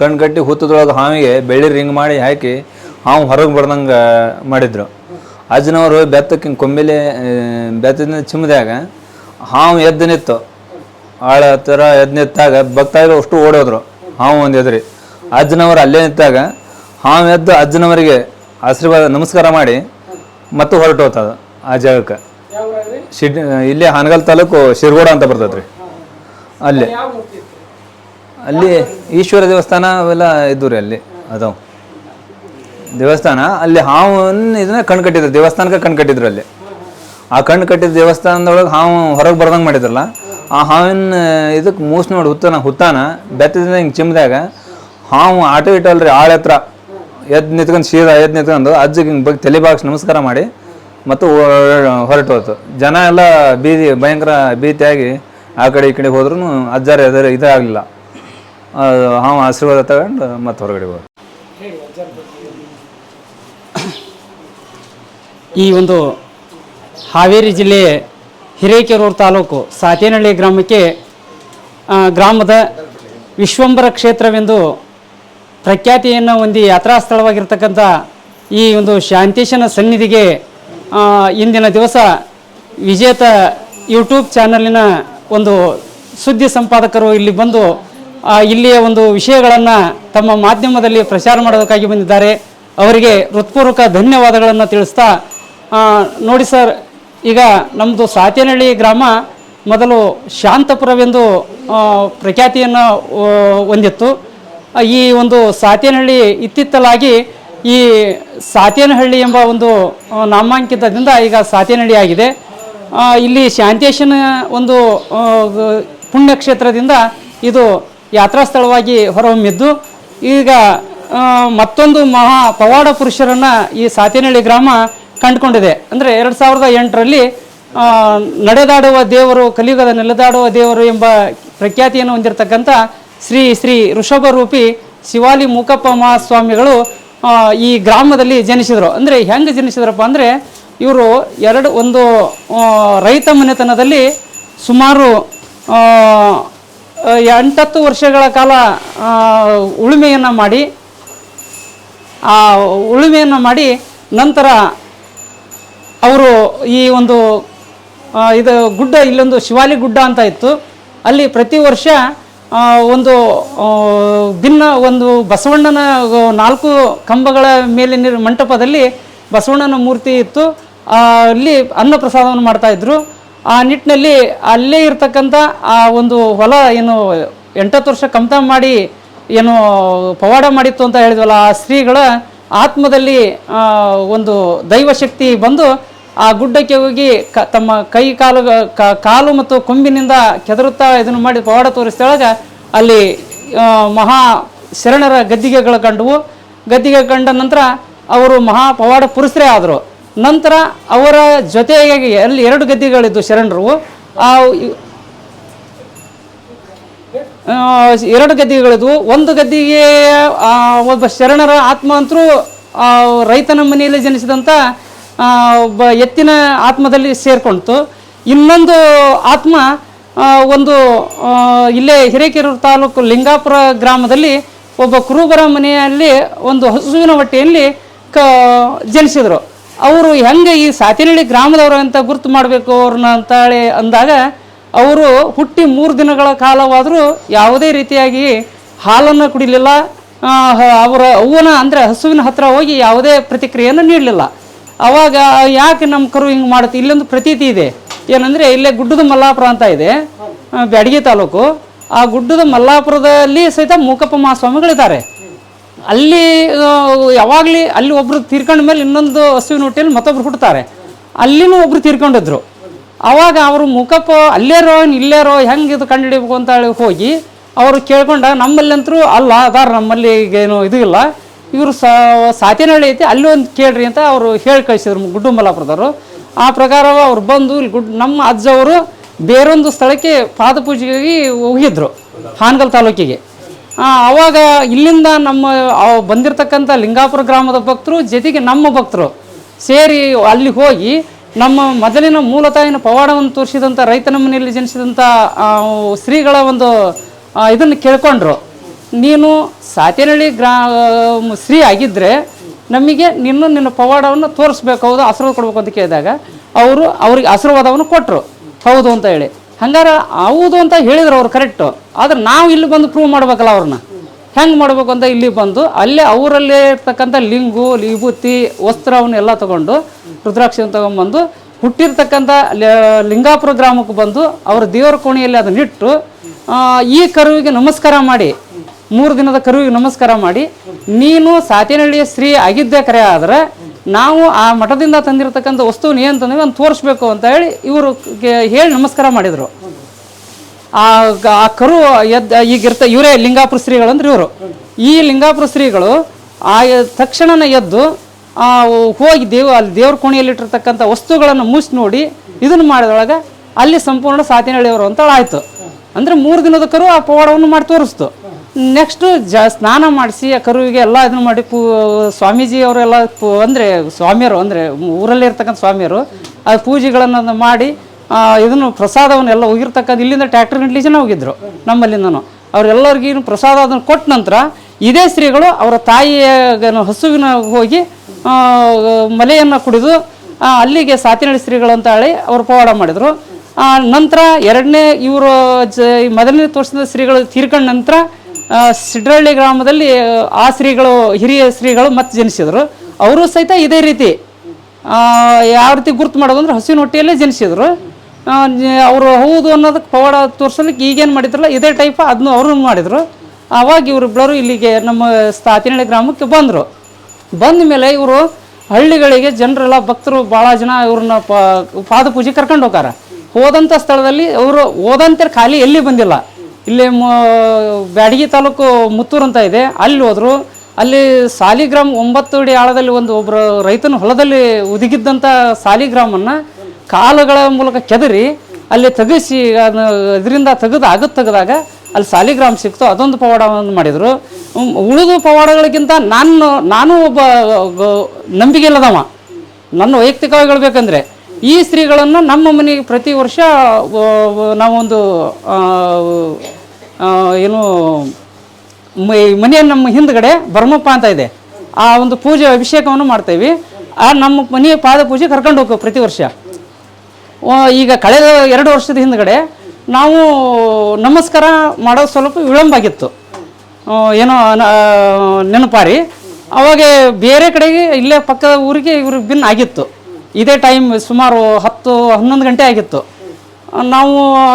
ಕಣ್ಣು ಕಟ್ಟಿ ಹುತ್ತದೊಳಗೆ ಹಾವಿಗೆ ಬೆಳ್ಳಿ ರಿಂಗ್ ಮಾಡಿ ಹಾಕಿ ಹಾವು ಹೊರಗೆ ಬರ್ದಂಗೆ ಮಾಡಿದ್ರು. ಅಜ್ಜನವರು ಬೆತ್ತಕ್ಕೆ ಕೊಂಬಿಲಿ ಬೆತ್ತದಿಂದ ಚಿಮ್ಮದಾಗ ಹಾವು ಎದ್ದು ನಿತ್ತು. ಆಳ ಹತ್ತಿರ ಎದ್ದು ನಿತ್ತಾಗ ಅಷ್ಟು ಓಡೋದ್ರು. ಹಾವು ಒಂದು ಎದುರಿ. ಅಜ್ಜನವರು ಅಲ್ಲೇ ಇದ್ದಾಗ ಹಾವು ಎದ್ದು ಅಜ್ಜನವರಿಗೆ ಆಶೀರ್ವಾದ ನಮಸ್ಕಾರ ಮಾಡಿ ಮತ್ತು ಹೊರಟು ಹೋಗ್ತದ ಆ ಜಾಗಕ್ಕೆ. ಶಿಡ್ ಇಲ್ಲೇ ಹಾನಗಲ್ ತಾಲೂಕು ಶಿರ್ಗೋಡ ಅಂತ ಬರ್ತದ್ರಿ. ರೀ ಅಲ್ಲಿ. ಈಶ್ವರ ದೇವಸ್ಥಾನ ಅವೆಲ್ಲ ಇದ್ದು ರೀ ಅಲ್ಲಿ ಅದಾವ. ದೇವಸ್ಥಾನ ಅಲ್ಲಿ ಹಾವನ್ನ ಇದನ್ನ ಕಣ್ ಕಟ್ಟಿದ್ರು ದೇವಸ್ಥಾನಕ್ಕೆ ಕಣ್ ಕಟ್ಟಿದ್ರು ಅಲ್ಲಿ. ಆ ಕಣ್ಣು ಕಟ್ಟಿದ ದೇವಸ್ಥಾನದೊಳಗೆ ಹಾವು ಹೊರಗೆ ಬರ್ದಂಗೆ ಮಾಡಿದ್ರಲ್ಲ ಆ ಹಾವಿನ ಇದಕ್ಕೆ ಮೂಸ್ ನೋಡಿ ಹುತ್ತಾನ ಹುತ್ತಾನ ಬೆತ್ತದಿಂದ ಹಿಂಗೆ ಚಿಮ್ದಾಗ ಹಾವು ಆಟೋ ಇಟ್ಟಲ್ರಿ ಆಳ ಹತ್ರ. ಎದ್ದು ನಿಂತ್ಕೊಂಡು ಸೀದಾ ಎದ್ದು ನಿಂತ್ಕೊಂಡು ಅಜ್ಜಿಗೆ ಹಿಂಗೆ ಬಗ್ಗೆ ತಲೆ ಬಾಕ್ಸ್ ನಮಸ್ಕಾರ ಮಾಡಿ ಮತ್ತು ಹೊರಟು ಹೋಯ್ತು ಜನ ಎಲ್ಲ ಬೀದಿ ಭಯಂಕರ ಭೀತಿಯಾಗಿ ಆ ಕಡೆ ಈ ಕಡೆ ಹೋದ್ರೂ ಅಜ್ಜಾರ ಎದರ ಇದೇ ಆಗಲಿಲ್ಲ. ಹಾವು ಆಶೀರ್ವಾದ ತಗೊಂಡು ಮತ್ತೆ ಹೊರಗಡೆ ಹೋದ ಈ ಒಂದು ಹಾವೇರಿ ಜಿಲ್ಲೆ ಹಿರೇಕೆರೂರು ತಾಲೂಕು ಸಾತೇನಹಳ್ಳಿ ಗ್ರಾಮಕ್ಕೆ ಗ್ರಾಮದ ವಿಶ್ವಂಬರ ಕ್ಷೇತ್ರವೆಂದು ಪ್ರಖ್ಯಾತಿಯನ್ನು ಹೊಂದಿ ಯಾತ್ರಾ ಸ್ಥಳವಾಗಿರ್ತಕ್ಕಂಥ ಈ ಒಂದು ಶಾಂತೇಶನ ಸನ್ನಿಧಿಗೆ ಇಂದಿನ ದಿವಸ ವಿಜೇತ ಯೂಟ್ಯೂಬ್ ಚಾನಲಿನ ಒಂದು ಸುದ್ದಿ ಸಂಪಾದಕರು ಇಲ್ಲಿ ಬಂದು ಇಲ್ಲಿಯ ಒಂದು ವಿಷಯಗಳನ್ನು ತಮ್ಮ ಮಾಧ್ಯಮದಲ್ಲಿ ಪ್ರಚಾರ ಮಾಡೋದಕ್ಕಾಗಿ ಬಂದಿದ್ದಾರೆ. ಅವರಿಗೆ ಹೃತ್ಪೂರ್ವಕ ಧನ್ಯವಾದಗಳನ್ನು ತಿಳಿಸ್ತಾ ನೋಡಿ ಸರ್, ಈಗ ನಮ್ಮದು ಸಾತೇನಹಳ್ಳಿ ಗ್ರಾಮ ಮೊದಲು ಶಾಂತಪುರವೆಂದು ಪ್ರಖ್ಯಾತಿಯನ್ನು ಹೊಂದಿತ್ತು. ಈ ಒಂದು ಸಾತೇನಹಳ್ಳಿ ಇತ್ತಿತ್ತಲಾಗಿ ಈ ಸಾತೇನಹಳ್ಳಿ ಎಂಬ ಒಂದು ನಾಮಾಂಕಿತದಿಂದ ಈಗ ಸಾತೇನಹಳ್ಳಿ ಆಗಿದೆ. ಇಲ್ಲಿ ಶಾಂತೇಶನ ಒಂದು ಪುಣ್ಯಕ್ಷೇತ್ರದಿಂದ ಇದು ಯಾತ್ರಾ ಸ್ಥಳವಾಗಿ ಹೊರಹೊಮ್ಮಿದ್ದು. ಈಗ ಮತ್ತೊಂದು ಮಹಾ ಪವಾಡ ಪುರುಷರನ್ನು ಈ ಸಾತೇನಹಳ್ಳಿ ಗ್ರಾಮ ಕಂಡುಕೊಂಡಿದೆ. ಅಂದರೆ ಎರಡು ಸಾವಿರದ ಎಂಟರಲ್ಲಿ ನಡೆದಾಡುವ ದೇವರು, ಕಲಿಯುಗದ ನೆಲೆದಾಡುವ ದೇವರು ಎಂಬ ಪ್ರಖ್ಯಾತಿಯನ್ನು ಹೊಂದಿರತಕ್ಕಂಥ ಶ್ರೀ ಶ್ರೀ ಋಷಭರೂಪಿ ಶಿವಾಲಿ ಮೂಕಪ್ಪ ಮಹಾಸ್ವಾಮಿಗಳು ಈ ಗ್ರಾಮದಲ್ಲಿ ಜನಿಸಿದರು. ಅಂದರೆ ಹೆಂಗೆ ಜನಿಸಿದ್ರಪ್ಪ ಅಂದರೆ, ಇವರು ಎರಡು, ಒಂದು ರೈತ ಮನೆತನದಲ್ಲಿ ಸುಮಾರು ಎಂಟತ್ತು ವರ್ಷಗಳ ಕಾಲ ಉಳುಮೆಯನ್ನು ಮಾಡಿ, ಆ, ಉಳುಮೆಯನ್ನು ಮಾಡಿ ನಂತರ ಅವರು ಈ ಒಂದು ಇದು ಗುಡ್ಡ, ಇಲ್ಲೊಂದು ಶಿವಾಲಿ ಗುಡ್ಡ ಅಂತ ಇತ್ತು. ಅಲ್ಲಿ ಪ್ರತಿ ವರ್ಷ ಒಂದು ಭಿನ್ನ ಒಂದು ಬಸವಣ್ಣನ ನಾಲ್ಕು ಕಂಬಗಳ ಮೇಲಿನ ಮಂಟಪದಲ್ಲಿ ಬಸವಣ್ಣನ ಮೂರ್ತಿ ಇತ್ತು. ಅಲ್ಲಿ ಅನ್ನ ಪ್ರಸಾದವನ್ನು ಮಾಡ್ತಾಯಿದ್ರು ಆ ನಿಟ್ಟಿನಲ್ಲಿ ಅಲ್ಲೇ ಇರ್ತಕ್ಕಂಥ, ಆ, ಒಂದು ಹೊಲ ಏನು, ಎಂಟತ್ತು ವರ್ಷ ಕಮತ ಮಾಡಿ, ಏನು, ಪವಾಡ ಮಾಡಿತ್ತು ಅಂತ ಹೇಳಿದ್ವಲ್ಲ, ಆ ಶ್ರೀಗಳ ಆತ್ಮದಲ್ಲಿ ಒಂದು ದೈವಶಕ್ತಿ ಬಂದು ಆ ಗುಡ್ಡಕ್ಕೆ ಹೋಗಿ ಕ ತಮ್ಮ ಕೈ ಕಾಲು ಕಾಲು ಮತ್ತು ಕೊಂಬಿನಿಂದ ಕೆದರುತ್ತಾ ಇದನ್ನು ಮಾಡಿ ಪವಾಡ ತೋರಿಸಿದಾಗ ಅಲ್ಲಿ ಮಹಾ ಶರಣರ ಗದ್ದಿಗೆಗಳು ಕಂಡವು. ಗದ್ದಿಗೆ ಕಂಡ ನಂತರ ಅವರು ಮಹಾ ಪವಾಡ ಪುರುಷರೇ ಆದರು. ನಂತರ ಅವರ ಜೊತೆಯಾಗಿ ಅಲ್ಲಿ ಎರಡು ಗದ್ದಿಗಳಿದ್ದು ಶರಣರು. ಆ ಎರಡು ಗದ್ದಿಗಳಿದ್ವು. ಒಂದು ಗದ್ದಿಗೆ ಒಬ್ಬ ಶರಣರ ಆತ್ಮ ಅಂತರೂ ರೈತನ ಮನೆಯಲ್ಲಿ ಜನಿಸಿದಂಥ ಒಬ್ಬ ಎತ್ತಿನ ಆತ್ಮದಲ್ಲಿ ಸೇರಿಕೊಳ್ತು ಇನ್ನೊಂದು ಆತ್ಮ ಒಂದು ಇಲ್ಲೇ ಹಿರೇಕೆರೂರು ತಾಲೂಕು ಲಿಂಗಾಪುರ ಗ್ರಾಮದಲ್ಲಿ ಒಬ್ಬ ಕುರುಬರ ಮನೆಯಲ್ಲಿ ಒಂದು ಹಸುವಿನ ಹೊಟ್ಟೆಯಲ್ಲಿ ಕ, ಜನಿಸಿದರು. ಅವರು ಹೆಂಗೆ ಈ ಸಾತಿನಳ್ಳಿ ಗ್ರಾಮದವರು ಅಂತ ಗುರುತು ಮಾಡಬೇಕು ಅವ್ರನ್ನ ಅಂತೇಳಿ ಅಂದಾಗ, ಅವರು ಹುಟ್ಟಿ ಮೂರು ದಿನಗಳ ಕಾಲವಾದರೂ ಯಾವುದೇ ರೀತಿಯಾಗಿ ಹಾಲನ್ನು ಕುಡಿಲಿಲ್ಲ. ಅವರ ಅವ್ವನ ಅಂದರೆ ಹಸುವಿನ ಹತ್ತಿರ ಹೋಗಿ ಯಾವುದೇ ಪ್ರತಿಕ್ರಿಯೆಯನ್ನು ನೀಡಲಿಲ್ಲ. ಅವಾಗ ಯಾಕೆ ನಮ್ಮ ಕರು ಹಿಂಗೆ ಮಾಡುತ್ತೆ? ಇಲ್ಲೊಂದು ಪ್ರತೀತಿ ಇದೆ. ಏನಂದರೆ ಇಲ್ಲೇ ಗುಡ್ಡದ ಮಲ್ಲಾಪುರ ಅಂತ ಇದೆ. ಬ್ಯಾಡಗಿ ತಾಲೂಕು. ಆ ಗುಡ್ಡದ ಮಲ್ಲಾಪುರದಲ್ಲಿ ಸಹಿತ ಮೂಕಪ್ಪ ಮಹಾಸ್ವಾಮಿಗಳಿದ್ದಾರೆ. ಅಲ್ಲಿ ಯಾವಾಗಲಿ ಅಲ್ಲಿ ಒಬ್ರು ತೀರ್ಕೊಂಡ ಮೇಲೆ ಇನ್ನೊಂದು ಹಸುವಿನ ಹುಟ್ಟಿಯಲ್ಲಿ ಮತ್ತೊಬ್ರು ಹುಡ್ತಾರೆ ಅಲ್ಲಿನೂ ಒಬ್ರು ತೀರ್ಕೊಂಡಿದ್ರು. ಅವಾಗ ಅವರು ಮೂಕಪ್ಪ ಅಲ್ಲೇರೋ ಇಲ್ಲೇರೋ ಹೆಂಗೆ ಇದು ಕಂಡುಹಿಡಿಯಬೇಕು ಅಂತ ಹೇಳಿ ಹೋಗಿ ಅವರು ಕೇಳ್ಕೊಂಡ ನಮ್ಮಲ್ಲಂತರೂ ಅಲ್ಲ, ಅದಾರ ನಮ್ಮಲ್ಲಿ ಏನು ಇದು ಇಲ್ಲ. ಇವರು ಸಾತಿನಹಳ್ಳಿ ಐತಿ, ಅಲ್ಲಿ ಒಂದು ಕೇಳ್ರಿ ಅಂತ ಅವರು ಹೇಳಿ ಕಳಿಸಿದ್ರು ಗುಡ್ಡು ಮಲ್ಲಾಪುರದವರು ಆ ಪ್ರಕಾರ ಅವ್ರು ಬಂದು ಇಲ್ಲಿ ಗುಡ್, ನಮ್ಮ ಅಜ್ಜವರು ಬೇರೊಂದು ಸ್ಥಳಕ್ಕೆ ಪಾದಪೂಜೆಗೆ ಹೋಗಿದ್ರು, ಹಾನಗಲ್ ತಾಲೂಕಿಗೆ. ಆವಾಗ ಇಲ್ಲಿಂದ ನಮ್ಮ ಬಂದಿರತಕ್ಕಂಥ ಲಿಂಗಾಪುರ ಗ್ರಾಮದ ಭಕ್ತರು, ಜೊತೆಗೆ ನಮ್ಮ ಭಕ್ತರು ಸೇರಿ ಅಲ್ಲಿ ಹೋಗಿ ನಮ್ಮ ಮೊದಲಿನ ಮೂಲತಾಯಿನ ಪವಾಡವನ್ನು ತೋರಿಸಿದಂಥ ರೈತನ ಮನೆಯಲ್ಲಿ ಜನಿಸಿದಂಥ ಶ್ರೀಗಳ ಒಂದು ಇದನ್ನು ಕೇಳ್ಕೊಂಡ್ರು. ನೀನು ಸಾತೇನಹಳ್ಳಿ ಗ್ರಾ ಶ್ರೀ ಆಗಿದ್ದರೆ ನಮಗೆ ನಿನ್ನ ನಿನ್ನ ಪವಾಡವನ್ನು ತೋರಿಸ್ಬೇಕು, ಹೌದು, ಆಶೀರ್ವಾದ ಕೊಡ್ಬೇಕು ಅಂತ ಕೇಳಿದಾಗ ಅವರು ಅವ್ರಿಗೆ ಆಶೀರ್ವಾದವನ್ನು ಕೊಟ್ಟರು ಹೌದು ಅಂತ ಹೇಳಿ. ಹಂಗಾರೆ ಹೌದು ಅಂತ ಹೇಳಿದ್ರು ಅವ್ರು ಕರೆಕ್ಟು. ಆದ್ರೆ ನಾವು ಇಲ್ಲಿ ಬಂದು ಪ್ರೂವ್ ಮಾಡ್ಬೇಕಲ್ಲ ಅವ್ರನ್ನ. ಹೆಂಗೆ ಮಾಡ್ಬೇಕು ಅಂತ ಇಲ್ಲಿ ಬಂದು ಅಲ್ಲೇ ಅವರಲ್ಲೇ ಇರ್ತಕ್ಕಂಥ ಲಿಂಗು, ವಿಭೂತಿ ವಸ್ತ್ರವನ್ನೆಲ್ಲ ತಗೊಂಡು ರುದ್ರಾಕ್ಷಿಯನ್ನು ತಗೊಂಬಂದು ಹುಟ್ಟಿರ್ತಕ್ಕಂಥ ಲಿಂಗಾಪುರ ಗ್ರಾಮಕ್ಕೆ ಬಂದು ಅವರ ದೇವರ ಕೋಣೆಯಲ್ಲಿ ಅದನ್ನ ಇಟ್ಟು ಈ ಕರುವಿಗೆ ನಮಸ್ಕಾರ ಮಾಡಿ. ಮೂರು ದಿನದ ಕರುವಿಗೆ ನಮಸ್ಕಾರ ಮಾಡಿ, ನೀನು ಸಾತೇನಹಳ್ಳಿಯ ಸ್ತ್ರೀ ಆಗಿದ್ದೇ ಕರೆ ಆದ್ರೆ ನಾವು ಆ ಮಠದಿಂದ ತಂದಿರತಕ್ಕಂಥ ವಸ್ತುವನ್ನು ಏನು ತಂದಿವಿ ಅಂತ ತೋರಿಸ್ಬೇಕು ಅಂತ ಹೇಳಿ ಇವರು ಹೇಳಿ ನಮಸ್ಕಾರ ಮಾಡಿದರು. ಆ ಆ ಕರು ಎದ್ ಈಗಿರ್ತ ಇವರೇ ಲಿಂಗಾಪುರ ಶ್ರೀಗಳು ಅಂದ್ರೆ ಇವರು. ಈ ಲಿಂಗಾಪುರ ಶ್ರೀಗಳು ಆ ತಕ್ಷಣನ ಎದ್ದು ಹೋಗಿ ದೇವ, ಅಲ್ಲಿ ದೇವ್ರ ಕೋಣೆಯಲ್ಲಿಟ್ಟಿರ್ತಕ್ಕಂಥ ವಸ್ತುಗಳನ್ನು ಮುಚ್ಚಿ ನೋಡಿ ಇದನ್ನು ಮಾಡಿದೊಳಗೆ ಅಲ್ಲಿ ಸಂಪೂರ್ಣ ಸಾತಿನಹಳ್ಳಿಯವರು ಅಂತ ಆಯಿತು. ಅಂದರೆ ಮೂರು ದಿನದ ಕರು ಆ ಪವಾಡವನ್ನು ಮಾಡಿ ತೋರಿಸ್ತು. ನೆಕ್ಸ್ಟು ಜ ಸ್ನಾನ ಮಾಡಿಸಿ, ಆ ಕರುವಿಗೆ ಎಲ್ಲ ಇದನ್ನು ಮಾಡಿ ಪೂ ಸ್ವಾಮೀಜಿ ಅವರೆಲ್ಲ ಪೂ ಅಂದರೆ ಸ್ವಾಮಿಯರು, ಅಂದರೆ ಊರಲ್ಲಿ ಇರ್ತಕ್ಕಂಥ ಸ್ವಾಮಿಯರು, ಆ ಪೂಜೆಗಳನ್ನು ಮಾಡಿ ಇದನ್ನು ಪ್ರಸಾದವನ್ನೆಲ್ಲ ಹೋಗಿರ್ತಕ್ಕಂಥ ಇಲ್ಲಿಂದ ಟ್ಯಾಕ್ಟರ್ ಗಂಟ್ಲಿ ಜನ ಹೋಗಿದ್ರು, ನಮ್ಮಲ್ಲಿಂದನು. ಅವರೆಲ್ಲರಿಗೂ ಪ್ರಸಾದ ಅದನ್ನು ಕೊಟ್ಟ ನಂತರ ಇದೇ ಶ್ರೀಗಳು ಅವರ ತಾಯಿಯ ಹಸುವಿನ ಹೋಗಿ ಮಲೆಯನ್ನು ಕುಡಿದು ಅಲ್ಲಿಗೆ ಸಾತಿನಳ್ಳಿ ಶ್ರೀಗಳು ಅಂತ ಹೇಳಿ ಅವರು ಪವಾಡ ಮಾಡಿದರು. ನಂತರ ಎರಡನೇ ಇವರು ಜ ಮೊದಲನೇ ತೋರಿಸಿದ ಶ್ರೀಗಳು ತೀರ್ಕೊಂಡ ನಂತರ ಸಿಡ್ರಳ್ಳಿ ಗ್ರಾಮದಲ್ಲಿ, ಆ ಶ್ರೀಗಳು ಹಿರಿಯ ಶ್ರೀಗಳು ಮತ್ತೆ ಜನಿಸಿದರು. ಅವರು ಸಹಿತ ಇದೇ ರೀತಿ ಯಾವ ರೀತಿ ಗುರ್ತು ಮಾಡೋದು ಅಂದ್ರೆ ಹಸುವಿನ ಹೊಟ್ಟೆಯಲ್ಲೇ ಜನಿಸಿದ್ರು. ಅವರು ಹೌದು ಅನ್ನೋದಕ್ಕೆ ಪವಾಡ ತೋರ್ಸಲಿಕ್ಕೆ ಈಗೇನು ಮಾಡಿದ್ರಲ್ಲ, ಇದೇ ಟೈಪ್ ಅದನ್ನು ಅವರು ಮಾಡಿದರು. ಆವಾಗ ಇವರಿಬ್ಬರು ಇಲ್ಲಿಗೆ ನಮ್ಮ ಸ್ಥಾತಿನಳ್ಳಿ ಗ್ರಾಮಕ್ಕೆ ಬಂದರು. ಬಂದ ಮೇಲೆ ಇವರು ಹಳ್ಳಿಗಳಿಗೆ ಜನರೆಲ್ಲ ಭಕ್ತರು ಭಾಳ ಜನ ಇವ್ರನ್ನ ಪಾದ ಪೂಜೆ ಕರ್ಕೊಂಡು ಹೋಗಾರ. ಹೋದಂಥ ಸ್ಥಳದಲ್ಲಿ ಅವರು ಹೋದಂತೆ ಖಾಲಿ ಎಲ್ಲಿ ಬಂದಿಲ್ಲ. ಇಲ್ಲಿ ಮ, ಬ್ಯಾಡಗಿ ತಾಲೂಕು ಮುತ್ತೂರು ಅಂತ ಇದೆ. ಅಲ್ಲಿ ಹೋದರು. ಅಲ್ಲಿ ಸಾಲಿಗ್ರಾಮ್ ಒಂಬತ್ತು ಅಡಿ ಆಳದಲ್ಲಿ ಒಂದು ಒಬ್ಬರು ರೈತನ ಹೊಲದಲ್ಲಿ ಉದುಗಿದ್ದಂಥ ಸಾಲಿಗ್ರಾಮನ್ನು ಕಾಲುಗಳ ಮೂಲಕ ಕೆದರಿ ಅಲ್ಲಿ ತೆಗಿಸಿ ಇದರಿಂದ ತೆಗೆದು ಆಗತ್ ತೆಗೆದಾಗ ಅಲ್ಲಿ ಸಾಲಿಗ್ರಾಮ್ ಸಿಕ್ತು. ಅದೊಂದು ಪವಾಡವನ್ನು ಮಾಡಿದರು. ಉಳಿದು ಪವಾಡಗಳಿಗಿಂತ ನಾನು ನಾನು ಒಬ್ಬ ನಂಬಿಕೆ ಇಲ್ಲದವ. ನನ್ನ ವೈಯಕ್ತಿಕವಾಗಿ ಹೇಳಬೇಕಂದ್ರೆ ಈ ಸ್ತ್ರೀಗಳನ್ನು ನಮ್ಮ ಮನೆಗೆ ಪ್ರತಿ ವರ್ಷ ನಾವೊಂದು ಏನು ಮನೆಯ ನಮ್ಮ ಹಿಂದ್ಗಡೆ ಬರ್ಮಪ್ಪ ಅಂತ ಇದೆ. ಆ ಒಂದು ಪೂಜೆ, ಅಭಿಷೇಕವನ್ನು ಮಾಡ್ತೇವೆ. ಆ, ನಮ್ಮ ಮನೆಯ ಪಾದ ಪೂಜೆ ಕರ್ಕೊಂಡು ಹೋಗ್ತೇವೆ ಪ್ರತಿ ವರ್ಷ. ಈಗ ಕಳೆದ ಎರಡು ವರ್ಷದ ಹಿಂದ್ಗಡೆ ನಾವು ನಮಸ್ಕಾರ ಮಾಡೋ ಸ್ವಲ್ಪ ವಿಳಂಬ ಆಗಿತ್ತು. ಏನೋ ನೆನಪಾರಿ. ಅವಾಗ ಬೇರೆ ಕಡೆಗೆ ಇಲ್ಲೇ ಪಕ್ಕದ ಊರಿಗೆ ಇವ್ರಿಗೆ ಬಿನ್ ಆಗಿತ್ತು. ಇದೇ ಟೈಮ್ ಸುಮಾರು ಹತ್ತು, ಹನ್ನೊಂದು ಗಂಟೆ ಆಗಿತ್ತು. ನಾವು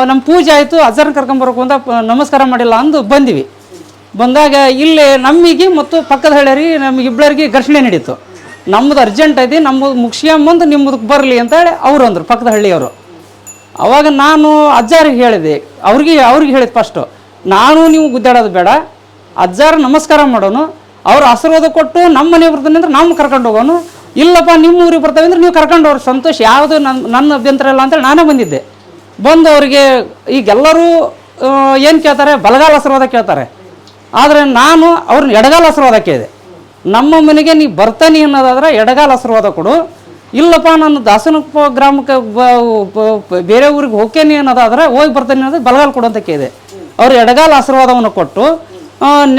ನಮ್ಮ ಪೂಜೆ ಆಯಿತು ಅಜ್ಜರನ್ನ ಕರ್ಕೊಂಬರ್ಬೇಕು ಅಂತ ನಮಸ್ಕಾರ ಮಾಡಿಲ್ಲ ಅಂದು ಬಂದಿವಿ. ಬಂದಾಗ ಇಲ್ಲಿ ನಮಗೆ ಮತ್ತು ಪಕ್ಕದ ಹಳ್ಳಿಯರಿಗೆ, ನಮಗೆ ಇಬ್ಬರಿಗೆ ಘರ್ಷಣೆ ನಡೀತು. ನಮ್ಮದು ಅರ್ಜೆಂಟ್ ಐತಿ ನಮ್ಮದು ಮುಗಿಸ್ಕೊಂಬಂದು ನಿಮ್ಮದಕ್ಕೆ ಬರಲಿ ಅಂತ ಹೇಳಿ ಅವರು ಅಂದರು, ಪಕ್ಕದ ಹಳ್ಳಿಯವರು. ಅವಾಗ ನಾನು ಅಜ್ಜಾರಿಗೆ ಹೇಳಿದೆ, ಅವ್ರಿಗೆ ಅವ್ರಿಗೆ ಹೇಳಿದೆ ಫಸ್ಟು ನಾನು ನೀವು ಗುದ್ದಾಡೋದು ಬೇಡ, ಅಜ್ಜಾರ ನಮಸ್ಕಾರ ಮಾಡೋನು, ಅವ್ರು ಆಶೀರ್ವಾದ ಕೊಟ್ಟು ನಮ್ಮ ಮನೆ ಬರ್ತಾನೆ ಅಂದ್ರೆ ನಮ್ಮ ಕರ್ಕೊಂಡು ಹೋಗೋನು, ಇಲ್ಲಪ್ಪ ನಿಮ್ಮ ಊರಿಗೆ ಬರ್ತವೆ ಅಂದ್ರೆ ನೀವು ಕರ್ಕೊಂಡು ಹೋಗ್ರಿ ಸಂತೋಷ, ಯಾವುದು ನನ್ನ ನನ್ನ ಅಭ್ಯಂತರ ಇಲ್ಲ ಅಂತೇಳಿ ನಾನೇ ಬಂದಿದ್ದೆ. ಬಂದು ಅವರಿಗೆ ಈಗೆಲ್ಲರೂ ಏನು ಕೇಳ್ತಾರೆ? ಬಲಗಾಲ ಆಶೀರ್ವಾದ ಕೇಳ್ತಾರೆ. ಆದರೆ ನಾನು ಅವ್ರನ್ನ ಎಡಗಾಲ ಆಶೀರ್ವಾದ ಕೇಳಿದೆ. ನಮ್ಮ ಮನೆಗೆ ನೀ ಬರ್ತಾನೆ ಅನ್ನೋದಾದ್ರೆ ಎಡಗಾಲ ಆಶೀರ್ವಾದ ಕೊಡು. ಇಲ್ಲಪ್ಪ, ನಾನು ದಾಸನಪ್ಪ ಗ್ರಾಮಕ್ಕೆ ಬೇರೆ ಊರಿಗೆ ಹೋಗ್ತೇನೆ ಅನ್ನೋದಾದ್ರೆ ಹೋಗಿ ಬರ್ತಾನೆ ಅನ್ನೋದು ಬಲಗಾಲ ಕೊಡುವಂತ ಕೇಳಿದೆ. ಅವ್ರು ಎಡಗಾಲ ಆಶೀರ್ವಾದವನ್ನು ಕೊಟ್ಟು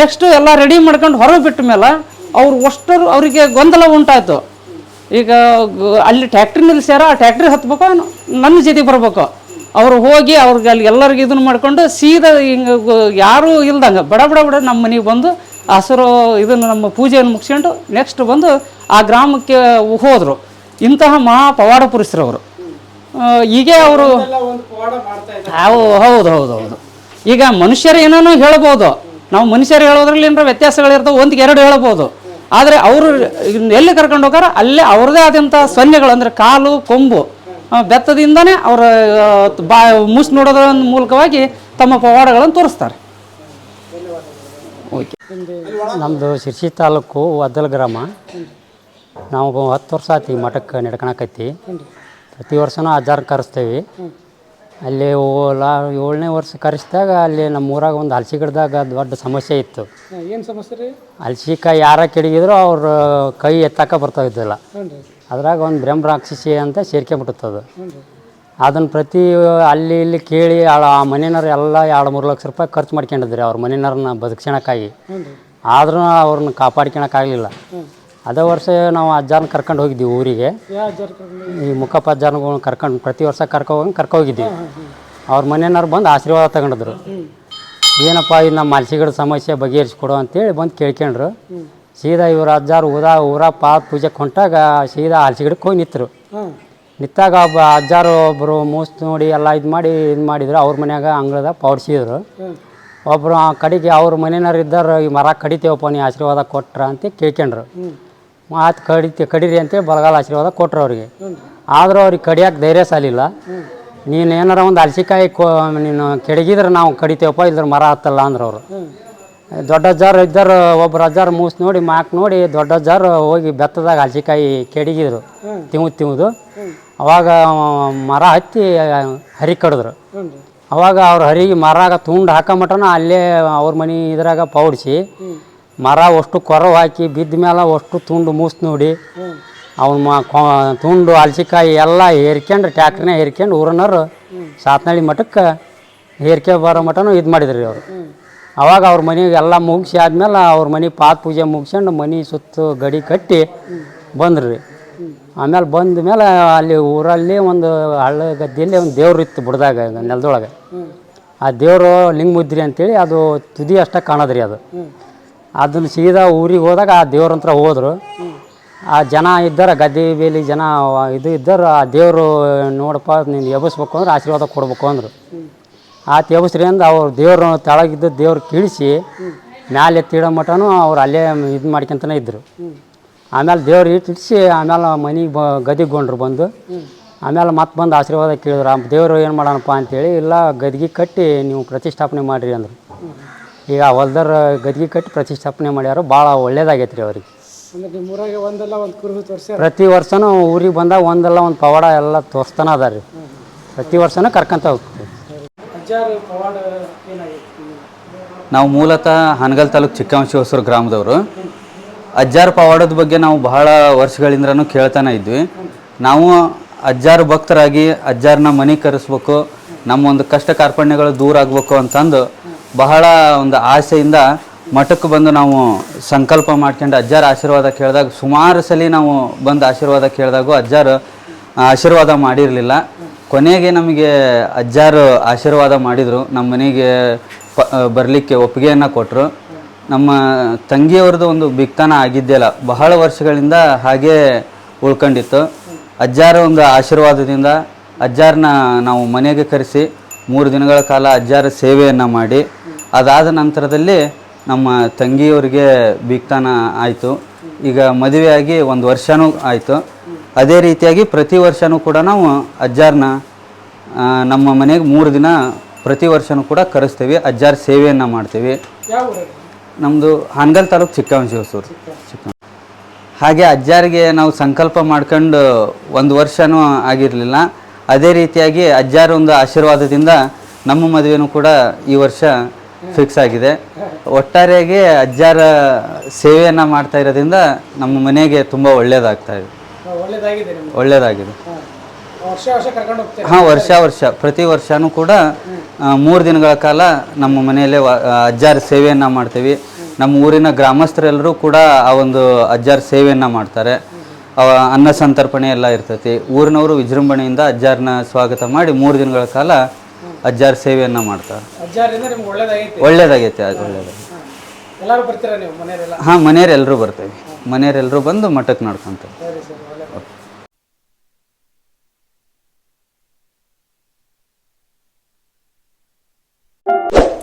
ನೆಕ್ಸ್ಟು ಎಲ್ಲ ರೆಡಿ ಮಾಡ್ಕೊಂಡು ಹೊರಗೆ ಬಿಟ್ಟ ಮೇಲೆ ಅವ್ರು ಅಷ್ಟರು ಅವರಿಗೆ ಗೊಂದಲ ಉಂಟಾಯಿತು. ಈಗ ಅಲ್ಲಿ ಟ್ಯಾಕ್ಟ್ರಿ ನಿಲ್ಲಿಸ್ಯಾರ ಆ ಟ್ಯಾಕ್ಟ್ರಿ ಹತ್ಬೇಕು, ನನ್ನ ಜೊತೆಗೆ ಬರ್ಬೇಕು. ಅವ್ರು ಹೋಗಿ ಅವ್ರಿಗೆ ಅಲ್ಲಿ ಎಲ್ಲರಿಗೆ ಇದನ್ನು ಮಾಡ್ಕೊಂಡು ಸೀದಾ ಹಿಂಗೆ ಯಾರೂ ಇಲ್ದಂಗೆ ಬಡ ಬಡ ಬಡ ನಮ್ಮ ಮನೆಗೆ ಬಂದು ಹಸಿರು ಇದನ್ನು ನಮ್ಮ ಪೂಜೆಯನ್ನು ಮುಗಿಸ್ಕೊಂಡು ನೆಕ್ಸ್ಟ್ ಬಂದು ಆ ಗ್ರಾಮಕ್ಕೆ ಹೋದರು. ಇಂತಹ ಮಹಾ ಪವಾಡ ಪುರುಷರವರು ಹೀಗೆ ಅವರು ಹೌದು ಹೌದು ಹೌದು. ಈಗ ಮನುಷ್ಯರು ಏನೇನೋ ಹೇಳ್ಬೋದು. ನಾವು ಮನುಷ್ಯರು ಹೇಳೋದ್ರಲ್ಲಿ ಏನಾರ ವ್ಯತ್ಯಾಸಗಳಿರ್ತಾವೆ ಒಂದಿಗೆ ಎರಡು ಹೇಳ್ಬೋದು. ಆದರೆ ಅವರು ಎಲ್ಲಿ ಕರ್ಕೊಂಡು ಹೋಗಾರ ಅಲ್ಲೇ ಅವ್ರದ್ದೇ ಆದಂಥ ಸೊನ್ನೆಗಳು ಅಂದರೆ ಕಾಲು ಕೊಂಬು. ಬೆತ್ತದಿಂದನೇ ಅವರ ಬಾ ಮುಸ್ ನೋಡೋದ್ರ ಮೂಲಕವಾಗಿ ತಮ್ಮ ಪವಾಡಗಳನ್ನು ತೋರಿಸ್ತಾರೆ. ಓಕೆ. ನಮ್ಮದು ಶಿರ್ಸಿ ತಾಲೂಕು ವದ್ದಲ್ ಗ್ರಾಮ. ನಾವು ಹತ್ತು ವರ್ಷ ಆಯ್ತು ಈ ಮಠಕ್ಕೆ ನಡ್ಕೊಳಕತ್ತಿ ಪ್ರತಿ ವರ್ಷನೂ ಅಜ್ಜಾರ್ ಕರೆಸ್ತೇವೆ. ಅಲ್ಲಿ ಓಲಾ ಏಳನೇ ವರ್ಷ ಕರೆಸಿದಾಗ ಅಲ್ಲಿ ನಮ್ಮ ಊರಾಗ ಒಂದು ಹಲಸಿ ಗಿಡದಾಗ ದೊಡ್ಡ ಸಮಸ್ಯೆ ಇತ್ತು. ಏನು ಸಮಸ್ಯೆ ರೀ? ಹಲಸಿಕಾಯಿ ಯಾರ ಕೆಡಗಿದ್ರು ಅವ್ರ ಕೈ ಎತ್ತಾಕ ಬರ್ತಾ ಇದ್ದಿಲ್ಲ. ಅದ್ರಾಗ ಒಂದು ಬ್ರಹ್ಮ ರಾಕ್ಷಸಿ ಅಂತ ರೀ ಅದನ್ನು ಪ್ರತಿ ಅಲ್ಲಿ ಇಲ್ಲಿ ಕೇಳಿ ಆ- ಮನೆಯವ್ರು ಎಲ್ಲ ಎರಡು ಮೂರು ಲಕ್ಷ ರೂಪಾಯಿ ಖರ್ಚು ಮಾಡ್ಕೊಂಡಿದ್ರಿ ಅವ್ರ ಮನೆಯವ್ರನ್ನ ಬದುಕ್ಸೋಣಕ್ಕಾಗಿ. ಆದ್ರೂ ಅವ್ರನ್ನ ಕಾಪಾಡ್ಕೊಳಕ್ಕಾಗಲಿಲ್ಲ ಅದೇ ವರ್ಷ ನಾವು ಅಜ್ಜಾರನ್ನ ಕರ್ಕೊಂಡು ಹೋಗಿದ್ವಿ ಊರಿಗೆ. ಈ ಮುಖಪ್ಪ ಅಜ್ಜಾರಗಳು ಕರ್ಕೊಂಡು ಪ್ರತಿ ವರ್ಷ ಕರ್ಕೊ ಕರ್ಕೊ ಹೋಗಿದ್ವಿ ಅವ್ರ ಮನೆಯವ್ರು ಬಂದು ಆಶೀರ್ವಾದ ತಗೊಂಡಿದ್ರು. ಏನಪ್ಪ ಇದು ನಮ್ಮ ಮಲ್ಸಿಗಡ ಸಮಸ್ಯೆ ಬಗೆಹರಿಸ್ಕೊಡು ಅಂತೇಳಿ ಬಂದು ಕೇಳ್ಕೊಂಡ್ರು. ಸೀದಾ ಇವ್ರ ಅಜ್ಜಾರು ಊದ ಊರ ಪಾದ ಪೂಜೆಗೆ ಹೊಂಟಾಗ ಸೀದಾ ಹಲಸಿಗಿಡಕ್ಕೆ ಹೋಗಿ ನಿಂತರು. ನಿಂತಾಗ ಒಬ್ಬ ಅಜ್ಜಾರು ಒಬ್ಬರು ಮೂಸ್ ನೋಡಿ ಎಲ್ಲ ಇದು ಮಾಡಿ ಇದು ಮಾಡಿದ್ರು. ಅವ್ರ ಮನ್ಯಾಗ ಅಂಗಳದ ಪೌಡ್ಸಿದ್ರು. ಒಬ್ಬರು ಆ ಕಡೆಗೆ ಅವ್ರ ಮನೆಯವ್ರು ಇದ್ದಾರೆ ಈ ಮರ ಕಡಿತೇವಪ್ಪ ನೀ ಆಶೀರ್ವಾದ ಕೊಟ್ರ ಅಂತ ಕೇಳ್ಕೊಂಡ್ರು. ಮಾತು ಕಡಿತಿ ಕಡೀರಿ ಅಂತೇಳಿ ಬಲಗಾಲ ಆಶೀರ್ವಾದ ಕೊಟ್ರು ಅವ್ರಿಗೆ. ಆದರೂ ಅವ್ರಿಗೆ ಕಡಿಯಕ್ಕೆ ಧೈರ್ಯ ಸಾಲಿಲ್ಲ. ನೀನು ಏನಾರ ಒಂದು ಹಲಸಿಕಾಯಿ ಕೊ ನೀನು ಕೆಡಗಿದ್ರೆ ನಾವು ಕಡಿತೇವಪ್ಪ ಇಲ್ದ್ರೆ ಮರ ಹತ್ತಲ್ಲ ಅಂದ್ರೆ ಅವರು. ದೊಡ್ಡ ಅಜ್ಜಾರು ಇದ್ದರು ಒಬ್ರು ಅಜ್ಜಾರು ಮೂಸ್ ನೋಡಿ ಮಾಕ್ ನೋಡಿ ದೊಡ್ಡ ಅಜ್ಜಾರು ಹೋಗಿ ಬೆತ್ತದಾಗ ಹಲಸಿಕಾಯಿ ಕೆಡಗಿದ್ರು. ತಿಂದು ತಿಂದು. ಅವಾಗ ಮರ ಹತ್ತಿ ಹರಿ ಕಡಿದ್ರು. ಅವಾಗ ಅವ್ರು ಹರಿಗೆ ಮರಾಗ ತುಂಡು ಹಾಕೋ ಮಟನ ಅಲ್ಲೇ ಅವ್ರ ಮನೆ ಇದ್ರಾಗ ಪೌಡಿಸಿ. ಮರ ಅಷ್ಟು ಕೊರವು ಹಾಕಿ ಬಿದ್ದ ಮೇಲೆ ಅಷ್ಟು ತುಂಡು ಮೂಸ್ ನೋಡಿ. ಅವ್ನು ತುಂಡು ಹಲಸಿಕಾಯಿ ಎಲ್ಲ ಹೇರ್ಕೊಂಡು ಟ್ಯಾಕ್ಟ್ರಿನ ಹೇರ್ಕೊಂಡು ಊರನವ್ರು ಸಾತ್ನಳ್ಳಿ ಮಠಕ್ಕೆ ಹೇರ್ಕೆ ಬರೋ ಮಟನು ಇದು ಮಾಡಿದ್ರಿ ಅವರು. ಅವಾಗ ಅವ್ರ ಮನೆಗೆ ಎಲ್ಲ ಮುಗಿಸಿ ಆದ್ಮೇಲೆ ಅವ್ರ ಮನೆ ಪಾದ ಪೂಜೆ ಮುಗಿಸ್ಕೊಂಡು ಮನೆ ಸುತ್ತು ಗಡಿ ಕಟ್ಟಿ ಬಂದ್ರಿ. ಆಮೇಲೆ ಬಂದ ಮೇಲೆ ಅಲ್ಲಿ ಊರಲ್ಲಿ ಒಂದು ಹಳ್ಳ ಗದ್ದೆಯಲ್ಲಿ ಒಂದು ದೇವ್ರು ಇತ್ತು ಬುಡ್ದಾಗ, ನೆಲದೊಳಗೆ. ಆ ದೇವರು ಲಿಂಗಮುದ್ರಿ ಅಂತೇಳಿ ಅದು ತುದಿ ಅಷ್ಟೇ ಕಾಣದ್ರಿ ಅದು. ಅದನ್ನು ಸೀದಾ ಊರಿಗೆ ಹೋದಾಗ ಆ ದೇವ್ರ ಹತ್ರ ಹೋದ್ರು. ಆ ಜನ ಇದ್ದಾರ, ಗದ್ದೆ ಬೇಲಿ ಜನ ಇದು ಇದ್ದರು, ಆ ದೇವರು ನೋಡಪ್ಪ ನೀನು ಎಬ್ಬಿಸ್ಬೇಕು ಅಂದ್ರೆ ಆಶೀರ್ವಾದ ಕೊಡ್ಬೇಕು ಅಂದರು. ಆತ ತೇಬಸ್ರಿಂದ ಅವ್ರು ದೇವ್ರು ತೆಳಗಿದ್ದ ದೇವ್ರು ಕೀಳಿಸಿ ಮ್ಯಾಲೆ ಎತ್ತಿಡೋ ಮಟನೂ ಅವ್ರು ಅಲ್ಲೇ ಇದು ಮಾಡ್ಕೊಂತನೇ ಇದ್ದರು ಆಮೇಲೆ ದೇವ್ರು ಇಟ್ಟಿಸಿ ಆಮೇಲೆ ಮನೆಗೆ ಬ ಗದಿಗೊಂಡ್ರು ಬಂದು. ಆಮೇಲೆ ಮತ್ತೆ ಬಂದು ಆಶೀರ್ವಾದ ಕೇಳಿದ್ರು ಆ ದೇವರು ಏನು ಮಾಡೋಣಪ್ಪ? ಅಂತೇಳಿ ಇಲ್ಲ ಗದ್ಗೆ ಕಟ್ಟಿ ನೀವು ಪ್ರತಿಷ್ಠಾಪನೆ ಮಾಡಿರಿ ಅಂದರು. ಈಗ ಹೊಲ್ದರ ಗದ್ಗೆ ಕಟ್ಟಿ ಪ್ರತಿಷ್ಠಾಪನೆ ಮಾಡ್ಯಾರು ಭಾಳ ಒಳ್ಳೇದಾಗೈತೆ ರೀ ಅವ್ರಿಗೆ. ಅಂದ್ರೆ ಒಂದಲ್ಲ ಒಂದು ಕುರುಹು ತೋರಿಸ್ಯಾರ? ಪ್ರತಿ ವರ್ಷನೂ ಊರಿಗೆ ಬಂದಾಗ ಒಂದಲ್ಲ ಒಂದು ಪವಾಡ ಎಲ್ಲ ತೋರಿಸ್ತಾನೆ ಅದ ರೀ ಪ್ರತಿ ವರ್ಷನೂ ಕರ್ಕೊಂತ ಹೋಗ್ತೀವಿ. ನಾವು ಮೂಲತಃ ಹನಗಲ್ ತಾಲೂಕು ಚಿಕ್ಕವಂಶಿ ಗ್ರಾಮದವರು. ಅಜ್ಜಾರ ಪವಾಡದ ಬಗ್ಗೆ ನಾವು ಬಹಳ ವರ್ಷಗಳಿಂದನೂ ಕೇಳ್ತಾನೆ ಇದ್ವಿ. ನಾವು ಅಜ್ಜಾರ ಭಕ್ತರಾಗಿ ಅಜ್ಜಾರನ್ನ ಮನೆ ಕರೆಸ್ಬೇಕು ನಮ್ಮ ಒಂದು ಕಷ್ಟ ಕಾರ್ಪಣ್ಯಗಳು ದೂರ ಆಗಬೇಕು ಅಂತಂದು ಬಹಳ ಒಂದು ಆಸೆಯಿಂದ ಮಠಕ್ಕೆ ಬಂದು ನಾವು ಸಂಕಲ್ಪ ಮಾಡ್ಕೊಂಡು ಅಜ್ಜಾರ ಆಶೀರ್ವಾದ ಕೇಳಿದಾಗ ಸುಮಾರು ಸಲ ನಾವು ಬಂದು ಆಶೀರ್ವಾದ ಕೇಳಿದಾಗೂ ಅಜ್ಜಾರು ಆಶೀರ್ವಾದ ಮಾಡಿರಲಿಲ್ಲ. ಕೊನೆಗೆ ನಮಗೆ ಅಜ್ಜಾರು ಆಶೀರ್ವಾದ ಮಾಡಿದರು. ನಮ್ಮ ಮನೆಗೆ ಪ ಬರಲಿಕ್ಕೆ ಒಪ್ಪಿಗೆಯನ್ನು ಕೊಟ್ಟರು ನಮ್ಮ ತಂಗಿಯವ್ರದ್ದು ಒಂದು ಬಿಗ್ತಾನ ಆಗಿದ್ದಿಲ್ಲ ಬಹಳ ವರ್ಷಗಳಿಂದ ಹಾಗೇ ಉಳ್ಕೊಂಡಿತ್ತು. ಅಜ್ಜಾರ ಒಂದು ಆಶೀರ್ವಾದದಿಂದ ಅಜ್ಜಾರನ್ನ ನಾವು ಮನೆಗೆ ಕರೆಸಿ ಮೂರು ದಿನಗಳ ಕಾಲ ಅಜ್ಜಾರ ಸೇವೆಯನ್ನು ಮಾಡಿ. ಅದಾದ ನಂತರದಲ್ಲಿ ನಮ್ಮ ತಂಗಿಯವರಿಗೆ ಬಿಗ್ತಾನ ಆಯಿತು. ಈಗ ಮದುವೆಯಾಗಿ ಒಂದು ವರ್ಷವೂ ಆಯಿತು. ಅದೇ ರೀತಿಯಾಗಿ ಪ್ರತಿ ವರ್ಷನೂ ಕೂಡ ನಾವು ಅಜ್ಜಾರನ್ನ ನಮ್ಮ ಮನೆಗೆ ಮೂರು ದಿನ ಪ್ರತಿ ವರ್ಷನೂ ಕೂಡ ಕರೆಸ್ತೀವಿ. ಅಜ್ಜಾರ ಸೇವೆಯನ್ನು ಮಾಡ್ತೀವಿ. ನಮ್ಮದು ಹಾನಗಲ್ ತಾಲೂಕು ಚಿಕ್ಕವಂಶಿ ಹೊಸೂರು ಚಿಕ್ಕ ಹಾಗೆ ಅಜ್ಜಾರಿಗೆ ನಾವು ಸಂಕಲ್ಪ ಮಾಡ್ಕೊಂಡು ಒಂದು ವರ್ಷನೂ ಆಗಿರಲಿಲ್ಲ. ಅದೇ ರೀತಿಯಾಗಿ ಅಜ್ಜಾರ ಒಂದು ಆಶೀರ್ವಾದದಿಂದ ನಮ್ಮ ಮದುವೆನೂ ಕೂಡ ಈ ವರ್ಷ ಫಿಕ್ಸ್ ಆಗಿದೆ. ಒಟ್ಟಾರೆಯಾಗಿ ಅಜ್ಜಾರ ಸೇವೆಯನ್ನು ಮಾಡ್ತಾ ಇರೋದ್ರಿಂದ ನಮ್ಮ ಮನೆಗೆ ತುಂಬ ಒಳ್ಳೆಯದಾಗ್ತಾ ಇದೆ. ಒಳ್ಳೆಯದಾಗಿದೆ ಹಾಂ ವರ್ಷ ವರ್ಷ ಕರ್ಕೊಂಡು ಹೋಗ್ತೀರಾ? ಹಾಂ ವರ್ಷ ವರ್ಷ ಪ್ರತಿ ವರ್ಷನೂ ಕೂಡ ಮೂರು ದಿನಗಳ ಕಾಲ ನಮ್ಮ ಮನೆಯಲ್ಲೇ ಅಜ್ಜಾರ ಸೇವೆಯನ್ನು ಮಾಡ್ತೀವಿ. ನಮ್ಮ ಊರಿನ ಗ್ರಾಮಸ್ಥರೆಲ್ಲರೂ ಕೂಡ ಆ ಒಂದು ಅಜ್ಜಾರ ಸೇವೆಯನ್ನು ಮಾಡ್ತಾರೆ. ಅವ ಅನ್ನ ಸಂತರ್ಪಣೆ ಎಲ್ಲ ಇರ್ತೈತಿ. ಊರಿನವರು ವಿಜೃಂಭಣೆಯಿಂದ ಅಜ್ಜಾರನ್ನ ಸ್ವಾಗತ ಮಾಡಿ ಮೂರು ದಿನಗಳ ಕಾಲ ಅಜ್ಜಾರ ಸೇವೆಯನ್ನು ಮಾಡ್ತಾರೆ. ಒಳ್ಳೇದಾಗೈತಿ. ಅದು ಒಳ್ಳೇದಾಗೈತೆ. ಹಾಂ. ಮನೆಯವರೆಲ್ಲರೂ ಬರ್ತೇವೆ. ಮನೆಯವರೆಲ್ಲರೂ ಬಂದು ಮಠಕ್ಕೆ ನಡ್ಕೊಂತಾರೆ ಸರಿ ಸರಿ ಒಳ್ಳೆ